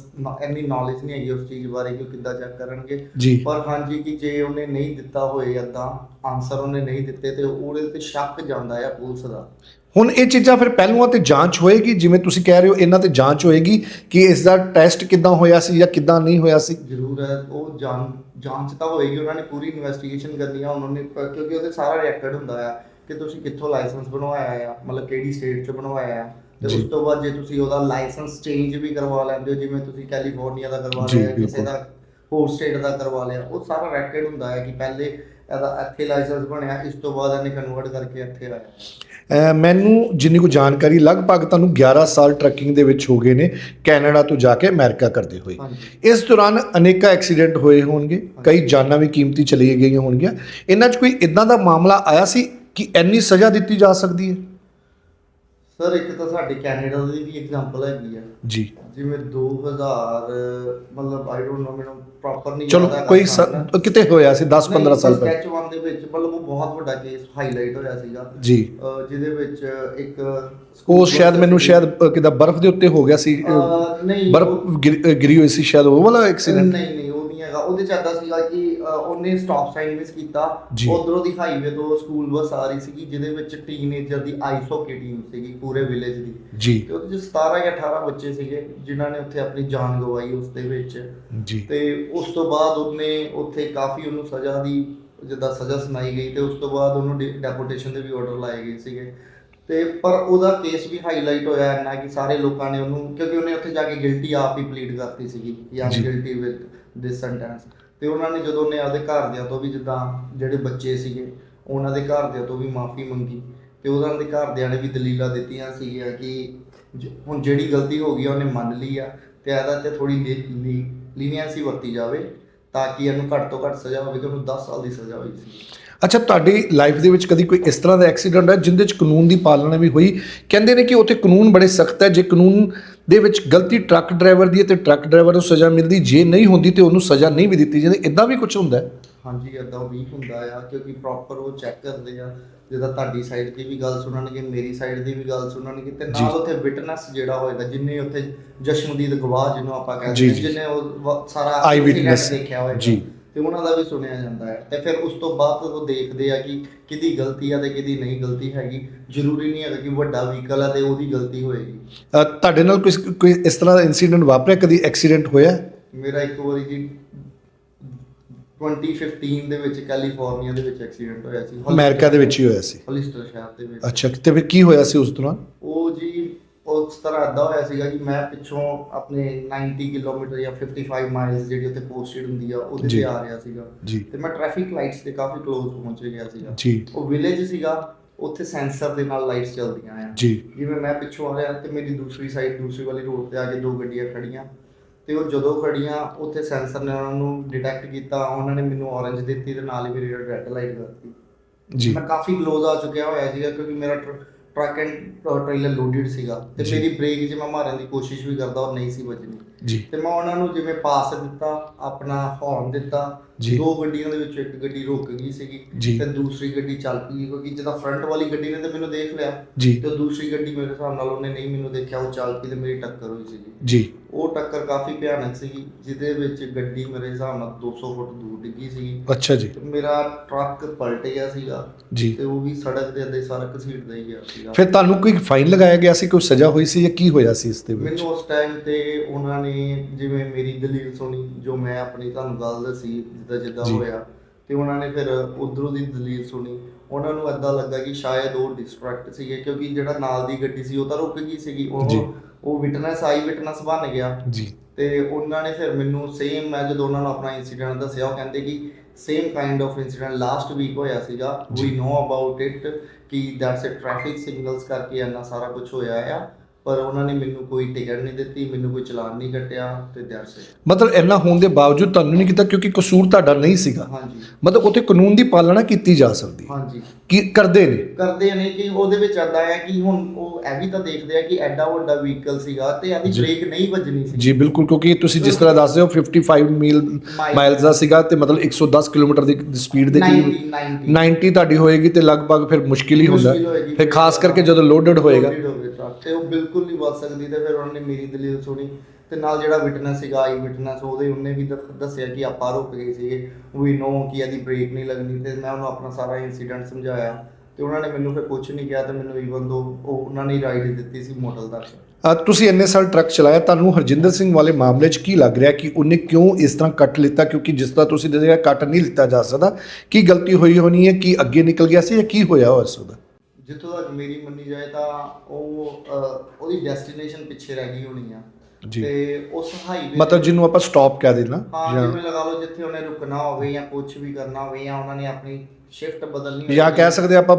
ਇੰਨੀ ਨੌਲੇਜ ਨਹੀਂ ਹੈਗੀ ਉਸ ਚੀਜ਼ ਬਾਰੇ ਕਿ ਕਿੱਦਾਂ ਚੈੱਕ ਕਰਨਗੇ। ਜੀ। ਪਰ ਹਾਂਜੀ ਕਿ ਜੇ ਉਹਨੇ ਨਹੀਂ ਦਿੱਤਾ ਹੋਏ ਏਦਾਂ ਆਨਸਰ ਉਹਨੇ ਨਹੀਂ ਦਿੱਤੇ ਤੇ ਉਹਦੇ ਤੇ ਸ਼ੱਕ ਜਾਂਦਾ ਆ ਪੁਲਿਸ ਦਾ। ਹੁਣ ਇਹ ਚੀਜ਼ਾਂ ਫਿਰ ਪਹਿਲੂਆਂ ਤੇ ਜਾਂਚ ਹੋਏਗੀ ਜਿਵੇਂ ਤੁਸੀਂ ਕਹਿ ਰਹੇ ਹੋ ਇਹਨਾਂ ਤੇ ਜਾਂਚ ਹੋਏਗੀ ਕਿ ਇਸ ਦਾ ਟੈਸਟ ਕਿੱਦਾਂ ਹੋਇਆ ਸੀ ਜਾਂ ਕਿੱਦਾਂ ਨਹੀਂ ਹੋਇਆ ਸੀ ਜ਼ਰੂਰ ਹੈ ਉਹ ਜਾਂਚ ਤਾਂ ਹੋਏਗੀ ਉਹਨਾਂ ਨੇ ਪੂਰੀ ਇਨਵੈਸਟੀਗੇਸ਼ਨ ਕਰਨੀ ਆ ਉਹਨਾਂ ਨੇ ਕਿਉਂਕਿ ਉਹਦੇ ਸਾਰਾ ਰੈਕੋਰਡ ਹੁੰਦਾ ਆ ਕਿ ਤੁਸੀਂ ਕਿੱਥੋਂ ਲਾਇਸੈਂਸ ਬਣਵਾਇਆ ਆ ਮਤਲਬ ਕਿਹੜੀ ਸਟੇਟ 'ਚ ਬਣਵਾਇਆ ਆ ਤੇ। ਉਸ ਤੋਂ ਬਾਅਦ ਜੇ ਤੁਸੀਂ ਉਹਦਾ ਲਾਇਸੈਂਸ ਚੇਂਜ ਵੀ ਕਰਵਾ ਲੈਂਦੇ ਹੋ ਜਿਵੇਂ ਤੁਸੀਂ ਕੈਲੀਫੋਰਨੀਆ ਦਾ ਕਰਵਾ ਲਿਆ ਕਿਸੇ। ਦਾ ਹੋਰ ਸਟੇਟ ਦਾ ਕਰਵਾ ਲਿਆ ਉਹ ਸਾਰਾ ਰੈਕੋਰਡ ਹੁੰਦਾ ਹੈ ਕਿ ਪਹਿਲੇ ਇਹਦਾ ਇੱਥੇ ਲਾਇਸੈਂਸ ਬਣਿਆ ਇਸ ਤੋਂ ਬਾਅਦ ਇਹਨੇ ਕਨਵਰਟ ਕਰਕੇ ਇੱਥੇ ਆਇਆ ਮੈਨੂੰ ਜਿੰਨੀ ਕੁ ਜਾਣਕਾਰੀ ਲਗਭਗ ਤੁਹਾਨੂੰ 11 ਸਾਲ ਟਰੱਕਿੰਗ ਦੇ ਵਿੱਚ ਹੋ ਗਏ ਨੇ ਕੈਨੇਡਾ ਤੋਂ ਜਾ ਕੇ ਅਮਰੀਕਾ ਕਰਦੇ ਹੋਏ। ਇਸ ਦੌਰਾਨ ਅਨੇਕਾਂ ਐਕਸੀਡੈਂਟ ਹੋਏ ਹੋਣਗੇ ਕਈ ਜਾਨਾਂ ਵੀ ਕੀਮਤੀ ਚਲੀ ਗਈਆਂ ਹੋਣਗੀਆਂ। ਇਹਨਾਂ 'ਚ ਕੋਈ ਇਦਾਂ ਦਾ ਮਾਮਲਾ ਆਇਆ ਸੀ ਕਿ ਇੰਨੀ ਸਜ਼ਾ ਦਿੱਤੀ ਜਾ ਸਕਦੀ ਹੈ? ਸਰ ਇੱਕ ਤਾਂ ਸਾਡੇ ਕੈਨੇਡਾ ਦੀ ਵੀ ਐਗਜ਼ਾਮਪਲ ਹੈਗੀ ਆ। ਜੀ। ਜਿਵੇਂ 2000 ਮਤਲਬ ਆਈ ਡੋਨਟ ਨੋ ਮੈਨੂੰ ਪ੍ਰੋਪਰ ਨਹੀਂ ਚਲੋ ਕੋਈ ਕਿਤੇ ਹੋਇਆ ਸੀ 10 15 ਸਾਲ ਪਹਿਲਾਂ। ਸਕੈਚ 1 ਦੇ ਵਿੱਚ ਮਤਲਬ ਉਹ ਬਹੁਤ ਵੱਡਾ ਕੇਸ ਹਾਈਲਾਈਟ ਹੋਇਆ ਸੀਗਾ। ਜੀ। ਜਿਹਦੇ ਵਿੱਚ ਇੱਕ ਉਹ ਸ਼ਾਇਦ ਮੈਨੂੰ ਸ਼ਾਇਦ ਕਿੱਦਾਂ ਬਰਫ਼ ਦੇ ਉੱਤੇ ਹੋ ਗਿਆ ਸੀ ਨਹੀਂ ਬਰਫ਼ ਗਿਰ- ਹੋਈ ਸੀ ਸ਼ਾਇਦ ਉਹ ਵਾਲਾ ਐਕਸੀਡੈਂਟ ਨਹੀਂ ਨਹੀਂ ਉਹ ਨਹੀਂ ਹੈਗਾ। ਉਹਦੇ ਚ ਸੀਗਾ ਕਿ ਉਹਨੇ ਸਟਾਪ ਸਾਈਨ ਮਿਸ ਕੀਤਾ। ਜੀ। ਉਧਰੋਂ ਦੀ ਹਾਈਵੇ ਤੋਂ ਸਕੂਲ ਬੱਸ ਆ ਰਹੀ ਸੀਗੀ ਜਿਹਦੇ ਵਿੱਚ ਟੀਨੇਜਰ ਦੀ ਆਈਸ ਹਾਕੀ ਟੀਮ ਸੀਗੀ ਪੂਰੇ ਵਿਲੇਜ ਦੀ। ਜੀ। ਤੇ ਉਹਦੇ ਚ 17 ਜਾਂ 18 ਬੱਚੇ ਸੀਗੇ ਜਿਨ੍ਹਾਂ ਨੇ ਉੱਥੇ ਆਪਣੀ ਜਾਨ ਗਵਾਈ ਉਸ ਦੇ ਵਿੱਚ। ਜੀ। ਤੇ ਉਸ ਤੋਂ ਬਾਅਦ ਉਹਨੇ ਉੱਥੇ ਕਾਫੀ ਉਹਨੂੰ ਸਜ਼ਾ ਦੀ ਜਿੱਦਾਂ ਸਜ਼ਾ ਸੁਣਾਈ ਗਈ ਤੇ ਉਸ ਤੋਂ ਬਾਅਦ ਉਹਨੂੰ ਡੈਪੋਟੇਸ਼ਨ ਦੇ ਵੀ ਆਰਡਰ ਲਾਏ ਗਏ ਸੀਗੇ। ਤੇ ਪਰ ਉਹਦਾ ਕੇਸ ਵੀ ਹਾਈਲਾਈਟ ਹੋਇਆ ਇੰਨਾ ਕਿ ਸਾਰੇ ਲੋਕਾਂ ਨੇ ਉਹਨੂੰ ਕਿਉਂਕਿ ਉਹਨੇ ਉੱਥੇ ਜਾ ਕੇ ਗਿਲਟੀ ਆਪ ਹੀ ਪਲੀਡ ਕਰਤੀ ਸੀਗੀ ਜਾਂ ਜੀ। ਗਿਲਟੀ ਵਿਦ ਦਿਸ ਸੈਂਟੈਂਸ ਤੇ ਉਹਨਾਂ ਨੇ ਜਦੋਂ ਉਹਨੇ ਆਪਦੇ ਘਰਦਿਆਂ ਤੋਂ ਵੀ ਜਿੱਦਾਂ ਜਿਹੜੇ ਬੱਚੇ ਸੀਗੇ, ਉਹਨਾਂ ਦੇ ਘਰਦਿਆਂ ਤੋਂ ਵੀ ਮਾਫੀ ਮੰਗੀ ਤੇ ਉਹਨਾਂ ਦੇ ਘਰਦਿਆਂ ਨੇ ਵੀ ਦਲੀਲਾਂ ਦਿੱਤੀਆਂ ਸੀਗੀਆਂ ਕਿ ਹੁਣ ਜਿਹੜੀ ਗਲਤੀ ਹੋ ਗਈ ਆ, ਉਹਨੇ ਮੰਨ ਲਈ ਆ ਤੇ ਇਹਦਾ ਤੇ ਥੋੜੀ ਲੀਨੀਅੰਸੀ ਵਰਤੀ ਜਾਵੇ ਤਾਂ ਕਿ ਇਹਨੂੰ ਘੱਟ ਤੋਂ ਘੱਟ ਸਜ਼ਾ ਹੋਵੇ ਕਿ ਉਹਨੂੰ 10 ਸਾਲ ਦੀ ਸਜ਼ਾ ਹੋਈ ਸੀ। ਅੱਛਾ ਤੁਹਾਡੀ ਲਾਈਫ ਦੇ ਵਿੱਚ ਕਦੀ ਕੋਈ ਇਸ ਤਰ੍ਹਾਂ ਦਾ ਐਕਸੀਡੈਂਟ ਹੈ ਜਿੰਦੇ ਵਿੱਚ ਕਾਨੂੰਨ ਦੀ ਪਾਲਣਾ ਵੀ ਹੋਈ ਕਹਿੰਦੇ ਨੇ ਕਿ ਉੱਥੇ ਕਾਨੂੰਨ ਬੜੇ ਸਖਤ ਹੈ ਜੇ ਕਾਨੂੰਨ ਦੇ ਵਿੱਚ ਗਲਤੀ ਟਰੱਕ ਡਰਾਈਵਰ ਦੀ ਹੈ ਤੇ ਟਰੱਕ ਡਰਾਈਵਰ ਨੂੰ ਸਜ਼ਾ ਮਿਲਦੀ ਜੇ ਨਹੀਂ ਹੁੰਦੀ ਤੇ ਉਹਨੂੰ ਸਜ਼ਾ ਨਹੀਂ ਵੀ ਦਿੱਤੀ ਜਾਂਦੀ ਇਦਾਂ ਵੀ ਕੁਝ ਹੁੰਦਾ ਹੈ ਹਾਂਜੀ ਏਦਾਂ ਵੀ ਹੁੰਦਾ ਆ ਕਿਉਂਕਿ ਪ੍ਰੋਪਰ ਉਹ ਚੈੱਕ ਕਰਦੇ ਆ ਜਿੱਦਾਂ ਤੁਹਾਡੀ ਸਾਈਡ ਦੀ ਵੀ ਗੱਲ ਸੁਣਨਗੇ ਮੇਰੀ ਸਾਈਡ ਦੀ ਵੀ ਗੱਲ ਸੁਣਨਗੇ ਤੇ। ਨਾਲ ਉੱਥੇ ਵਿਟਨੈਸ ਜਿਹੜਾ ਹੋਏਗਾ ਜਿੰਨੇ ਉੱਥੇ ਜਸ਼ਨਦੀਦ ਗਵਾਹ ਜਿਹਨੂੰ ਆਪਾਂ ਕਹਿੰਦੇ। ਜਿਨੇ ਉਹ ਸਾਰਾ incident witness। ਦੇਖਿਆ ਹੋਏਗਾ ਜੀ। ਤੇ ਉਹਨਾਂ ਦਾ ਵੀ ਸੁਣਿਆ ਜਾਂਦਾ ਹੈ। ਤੇ ਫਿਰ ਉਸ ਤੋਂ ਬਾਅਦ ਉਹ ਦੇਖਦੇ ਆ ਕਿ ਕਿਹਦੀ ਗਲਤੀ ਆ ਤੇ ਕਿਹਦੀ ਨਹੀਂ ਗਲਤੀ ਹੈਗੀ। ਜ਼ਰੂਰੀ ਨਹੀਂ ਹੈਗਾ ਕਿ ਵੱਡਾ ਵਹੀਕਲ ਆ ਤੇ ਉਹਦੀ ਗਲਤੀ ਹੋਏਗੀ। ਤੁਹਾਡੇ ਨਾਲ ਕੋਈ ਕੋਈ ਇਸ ਤਰ੍ਹਾਂ ਦਾ ਇਨਸੀਡੈਂਟ ਵਾਪਰਿਆ? ਕਦੀ ਐਕਸੀਡੈਂਟ ਹੋਇਆ? ਮੇਰਾ ਇੱਕ ਵਾਰੀ ਜੀ 2015 ਦੇ ਵਿੱਚ ਕੈਲੀਫੋਰਨੀਆ ਦੇ ਵਿੱਚ ਐਕਸੀਡੈਂਟ ਹੋਇਆ ਸੀ। ਅਮਰੀਕਾ ਦੇ ਵਿੱਚ ਹੀ ਹੋਇਆ ਸੀ। ਹੋਲਿਸਟਰ ਸ਼ਹਿਰ ਦੇ ਵਿੱਚ। ਅੱਛਾ ਤੇ ਫਿਰ ਕੀ ਹੋਇਆ ਸੀ ਉਸ ਦੌਰਾਨ? ਉਹ ਜੀ ਉਸ ਤਰ੍ਹਾਂ ਅੱਦਾ ਹੋਇਆ ਸੀਗਾ ਕਿ ਮੈਂ ਪਿੱਛੋਂ ਆਪਣੇ 90 ਕਿਲੋਮੀਟਰ ਜਾਂ 55 ਮਾਈਲਸ ਜਿਹੜੀ ਉੱਥੇ ਪੋਸਟਡ ਹੁੰਦੀ ਆ ਉਹਦੇ ਤੇ ਆ ਰਿਹਾ ਸੀਗਾ। ਤੇ ਮੈਂ ਟ੍ਰੈਫਿਕ ਲਾਈਟਸ ਦੇ ਕਾਫੀ ਕਲੋਜ਼ ਪਹੁੰਚ ਗਿਆ ਸੀਗਾ। ਉਹ ਵਿਲੇਜ ਸੀਗਾ ਉੱਥੇ ਸੈਂਸਰ ਦੇ ਨਾਲ ਲਾਈਟਸ ਚੱਲਦੀਆਂ ਆ। ਜਿਵੇਂ ਮੈਂ ਪਿੱਛੋਂ ਆ ਰਿਹਾ ਤੇ ਮੇਰੀ ਦੂਸਰੀ ਸਾਈਡ ਦੂਸਰੀ ਵਾਲੀ ਰੋਡ ਤੇ ਆ ਕੇ ਦੋ ਗੱਡੀਆਂ ਖੜੀਆਂ। ਤੇ ਉਹ ਜਦੋਂ ਖੜੀਆਂ ਉੱਥੇ ਸੈਂਸਰ ਨੇ ਉਹਨਾਂ ਨੂੰ ਡਿਟੈਕਟ ਕੀਤਾ ਉਹਨਾਂ ਨੇ ਮੈਨੂੰ ਔਰੇਂਜ ਦਿੱਤੀ ਤੇ ਨਾਲ ਹੀ ਮੇਰੀ ਰੈੱਡ ਲਾਈਟ ਕਰਤੀ। ਜੀ। ਮੈਂ ਕਾਫੀ ਕਲੋਜ਼ ਆ ਚੁੱਕਿਆ ਹੋਇਆ ਸੀਗਾ ਕਿਉਂਕਿ ਮੇਰਾ ਟਰੱਕ ਐਂਡ ਟ੍ਰੇਲਰ ਲੋਡਡ ਸੀਗਾ। ਤੇ। ਮੇਰੀ ਬ੍ਰੇਕ ਜੇ ਮੈਂ ਮਾਰਨ ਦੀ ਕੋਸ਼ਿਸ਼ ਵੀ ਕਰਦਾ ਔਰ ਨਹੀਂ ਸੀ ਵੱਜਣੀ। ਜੀ। ਤੇ ਮੈਂ ਉਹਨਾਂ ਨੂੰ ਜਿਵੇਂ ਪਾਸ ਦਿੱਤਾ ਆਪਣਾ ਹੌਰਨ ਦਿੱਤਾ ਜੀ। ਦੋ ਗੱਡੀਆਂ ਦੇ ਵਿੱਚੋਂ ਇੱਕ ਗੱਡੀ ਰੁਕ ਗਈ ਸੀਗੀ। ਤੇ ਦੂਸਰੀ ਗੱਡੀ ਚੱਲ ਪਈ ਕਿਉਂਕਿ ਜਿਹਦਾ ਫਰੰਟ ਵਾਲੀ ਗੱਡੀ ਨੇ ਤੇ ਮੈਨੂੰ ਦੇਖ ਲਿਆ ਤੇ ਦੂਸਰੀ ਗੱਡੀ ਮੇਰੇ ਹਿਸਾਬ ਨਾਲ ਉਹਨੇ ਨਹੀਂ ਮੈਨੂੰ ਦੇਖਿਆ ਉਹ ਚੱਲ ਪਈ ਤੇ ਮੇਰੀ ਟੱਕਰ ਹੋਈ ਸੀਗੀ। ਜੀ। ਉਹ ਟੱਕਰ ਕਾਫੀ ਭਿਆਨਕ ਸੀਗੀ ਜਿਹਦੇ ਵਿੱਚ ਗੱਡੀ ਮੇਰੇ ਹਿਸਾਬ ਨਾਲ 200 ਫੁੱਟ ਦੂਰ ਡਿੱਗੀ ਸੀਗੀ। ਅੱਛਾ ਜੀ। ਤੇ ਮੇਰਾ ਟਰੱਕ ਪਲਟ ਗਿਆ ਸੀਗਾ ਜੀ। ਤੇ ਉਹ ਵੀ ਸੜਕ ਦੇ ਅੱਧੇ ਸਾਰਾ ਘਸੀਟਦਾ ਹੀ ਗਿਆ ਸੀਗਾ। ਫਿਰ ਤੁਹਾਨੂੰ ਕੋਈ ਫਾਈਨ ਲਗਾਇਆ ਗਿਆ ਸੀ ਕੋਈ ਸਜ਼ਾ ਹੋਈ ਸੀ ਜਾਂ ਕੀ ਹੋਇਆ ਸੀ ਇਸ ਦੇ ਵਿੱਚ? ਮੈਨੂੰ ਉਸ ਟਾਈਮ ਤੇ ਉਹਨਾਂ ਨੇ ਜਿਵੇਂ ਮੇਰੀ ਦਲੀਲ ਸੁਣੀ ਜੋ ਮੈਂ ਆਪਣੀ ਤੁਹਾਨੂੰ ਗੱਲ ਦੱਸੀ ਜਿੱਦਾਂ ਜਿੱਦਾਂ ਜੀ। ਹੋਇਆ ਤੇ ਉਹਨਾਂ ਨੇ ਫਿਰ ਉਧਰੋਂ ਦੀ ਦਲੀਲ ਸੁਣੀ ਉਹਨਾਂ ਨੂੰ ਏਦਾਂ ਲੱਗਾ ਕਿ ਸ਼ਾਇਦ ਉਹ ਡਿਸਟਰੈਕਟ ਸੀਗੇ ਕਿਉਂਕਿ ਜਿਹੜਾ ਨਾਲ ਦੀ ਗੱਡੀ ਸੀ ਉਹ ਤਾਂ ਰੁਕ ਗਈ ਸੀਗੀ ਜੀ। ਉਹ ਉਹ ਵਿਟਨੈਸ ਆਈ ਵਿਟਨੈਸ ਬਣ ਗਿਆ ਜੀ ਤੇ ਉਹਨਾਂ ਨੇ ਫਿਰ ਮੈਨੂੰ ਸੇਮ ਮੈਂ ਜਦੋਂ ਉਹਨਾਂ ਨੂੰ ਆਪਣਾ ਇਨਸੀਡੈਂਟ ਦੱਸਿਆ ਉਹ ਕਹਿੰਦੇ ਕਿ same kind of incident last week ਹੋਇਆ ਸੀਗਾ ਜੀ। ਵੀ ਨੋ ਅਬਾਊਟ ਇਟ ਕਿ ਦੈਟਸ ਅ ਟ੍ਰੈਫਿਕ ਸਿਗਨਲਸ ਕਰਕੇ ਇੰਨਾ ਸਾਰਾ ਕੁਝ ਹੋਇਆ ਆ ਪਰ ਉਹਨਾਂ ਨੇ ਮੈਨੂੰ ਕੋਈ ਟਿਕਟ ਨਹੀਂ ਦਿੱਤੀ ਮੈਨੂੰ ਕੋਈ ਚਲਾਨ ਨਹੀਂ ਕੱਟਿਆ ਤੇ ਦੈਟਸ ਇਟ ਮਤਲਬ ਇੰਨਾ ਹੋਣ ਦੇ ਬਾਵਜੂਦ ਤੁਹਾਨੂੰ ਨਹੀਂ ਕੀਤਾ ਕਿਉਂਕਿ ਕਸੂਰ ਤੁਹਾਡਾ ਨਹੀਂ ਸੀਗਾ। ਹਾਂਜੀ। ਮਤਲਬ ਉੱਥੇ ਕਾਨੂੰਨ ਦੀ ਪਾਲਣਾ ਕੀਤੀ ਜਾ ਸਕਦੀ। ਹੈ ਹਾਂਜੀ। ਕੀ ਕਰਦੇ ਨੇ? ਕਰਦੇ ਨੇ ਕਿ ਉਹਦੇ ਵਿੱਚ ਆਂਦਾ ਹੈ ਕਿ ਹੁਣ ਉਹ ਇਹ ਵੀ ਤਾਂ ਦੇਖਦੇ ਆ ਕਿ ਐਡਾ ਵੱਡਾ ਵਹੀਕਲ ਸੀਗਾ ਤੇ ਇਹਦੀ ਜੀ। ਬ੍ਰੇਕ ਨਹੀਂ ਵੱਜਣੀ ਸੀ। ਜੀ ਬਿਲਕੁਲ ਕਿਉਂਕਿ ਤੁਸੀਂ ਜਿਸ ਤਰ੍ਹਾਂ ਦੱਸਦੇ ਹੋ 55 ਮੀਲ ਮਾਈਲਸ ਦਾ ਸੀਗਾ ਤੇ ਮਤਲਬ 110 ਕਿਲੋਮੀਟਰ ਦੀ ਸਪੀਡ ਦੇ 90 ਕਰੀਬ 90 90 ਤੁਹਾਡੀ ਹੋਏਗੀ ਤੇ ਲਗਭਗ ਫਿਰ ਮੁਸ਼ਕਿਲ ਹੀ ਹੁੰਦਾ। ਮੁਸ਼ਕਿਲ ਹੋਏਗੀ। ਫਿਰ ਖਾਸ ਕਰਕੇ ਜਦੋਂ ਲੋਡਡ ਹੋਏਗਾ। Loaded ਹੋਵੇ। ਟਰੱਕ ਤੇ ਉਹ ਬਿਲਕੁਲ ਨਹੀਂ ਵੱਜ ਸਕਦੀ ਤੇ ਫਿਰ ਉਹਨਾਂ ਨੇ ਮੇਰੀ ਦਲੀਲ ਸੁਣੀ ਤੇ ਨਾਲ ਜਿਹੜਾ ਵਿਟਨੈਸ ਸੀਗਾ ਆਈ ਵਿਟਨੈਸ ਉਹਦੇ ਉਹਨੇ ਵੀ ਦੱਸ- ਦੱਸਿਆ ਕਿ ਆਪਾਂ ਰੁਕ ਗਏ ਸੀਗੇ। ਵੀ ਨੋ ਕਿ ਇਹਦੀ ਬ੍ਰੇਕ ਨਹੀਂ ਲੱਗਣੀ ਤੇ ਮੈਂ ਉਹਨੂੰ ਆਪਣਾ ਸਾਰਾ ਇਨਸੀਡੈਂਟ ਸਮਝਾਇਆ ਤੇ ਉਹਨਾਂ ਨੇ ਮੈਨੂੰ ਫਿਰ ਕੁਝ ਨਹੀਂ ਕਿਹਾ ਤੇ ਮੈਨੂੰ ਈਵਨ ਦੋ ਉਹ ਉਹਨਾਂ ਨੇ ਰਾਈਡ ਦਿੱਤੀ ਸੀ ਮੋਟਲ ਤੱਕ। ਅ, ਤੁਸੀਂ ਇੰਨੇ ਸਾਲ ਟਰੱਕ ਚਲਾਇਆ ਤੁਹਾਨੂੰ ਹਰਜਿੰਦਰ ਸਿੰਘ ਵਾਲੇ ਮਾਮਲੇ 'ਚ ਕੀ ਲੱਗ ਰਿਹਾ ਕਿ ਉਹਨੇ ਕਿਉਂ ਇਸ ਤਰ੍ਹਾਂ ਕੱਟ ਲਿੱਤਾ? ਕਿਉਂਕਿ ਜਿਸ ਤਰ੍ਹਾਂ ਤੁਸੀਂ ਦੱਸਿਆ ਕੱਟ ਨਹੀਂ ਲਿੱਤਾ ਜਾ ਸਕਦਾ। ਕੀ ਗਲਤੀ ਹੋਈ ਹੋਣੀ ਹੈ? ਕੀ ਅੱਗੇ ਨਿਕਲ ਗਿਆ ਸੀ ਜਾਂ ਕੀ ਹੋਇਆ ਉਸ ਦਾ ਜਿੱਥੋਂ ਤੱਕ ਮੇਰੀ ਮੰਨੀ ਜਾਏ ਤਾਂ ਉਹ ਅਹ, ਉਹਦੀ ਡੈਸਟੀਨੇਸ਼ਨ ਪਿੱਛੇ ਰਹਿ ਗਈ ਹੋਣੀ ਆ। ਜੀ। ਤੇ ਉਸ ਹਾਈਵੇ ਮਤਲਬ ਜਿਹਨੂੰ ਆਪਾਂ ਸਟਾਪ ਕਹਿ ਦੇਣਾ ਹਾਂ ਜਾਂ ਜਿਵੇਂ ਲਗਾ ਲਓ ਜਿੱਥੇ ਉਹਨੇ ਰੁਕਣਾ ਹੋਵੇ ਜਾਂ ਕੁਝ ਵੀ ਕਰਨਾ ਹੋਵੇ ਜਾਂ ਉਹਨਾਂ ਨੇ ਆਪਣੀ ਸ਼ਿਫਟ ਬਦਲਣੀ ਹੋਵੇ। ਜਾਂ ਕਹਿ ਸਕਦੇ ਆਪਾਂ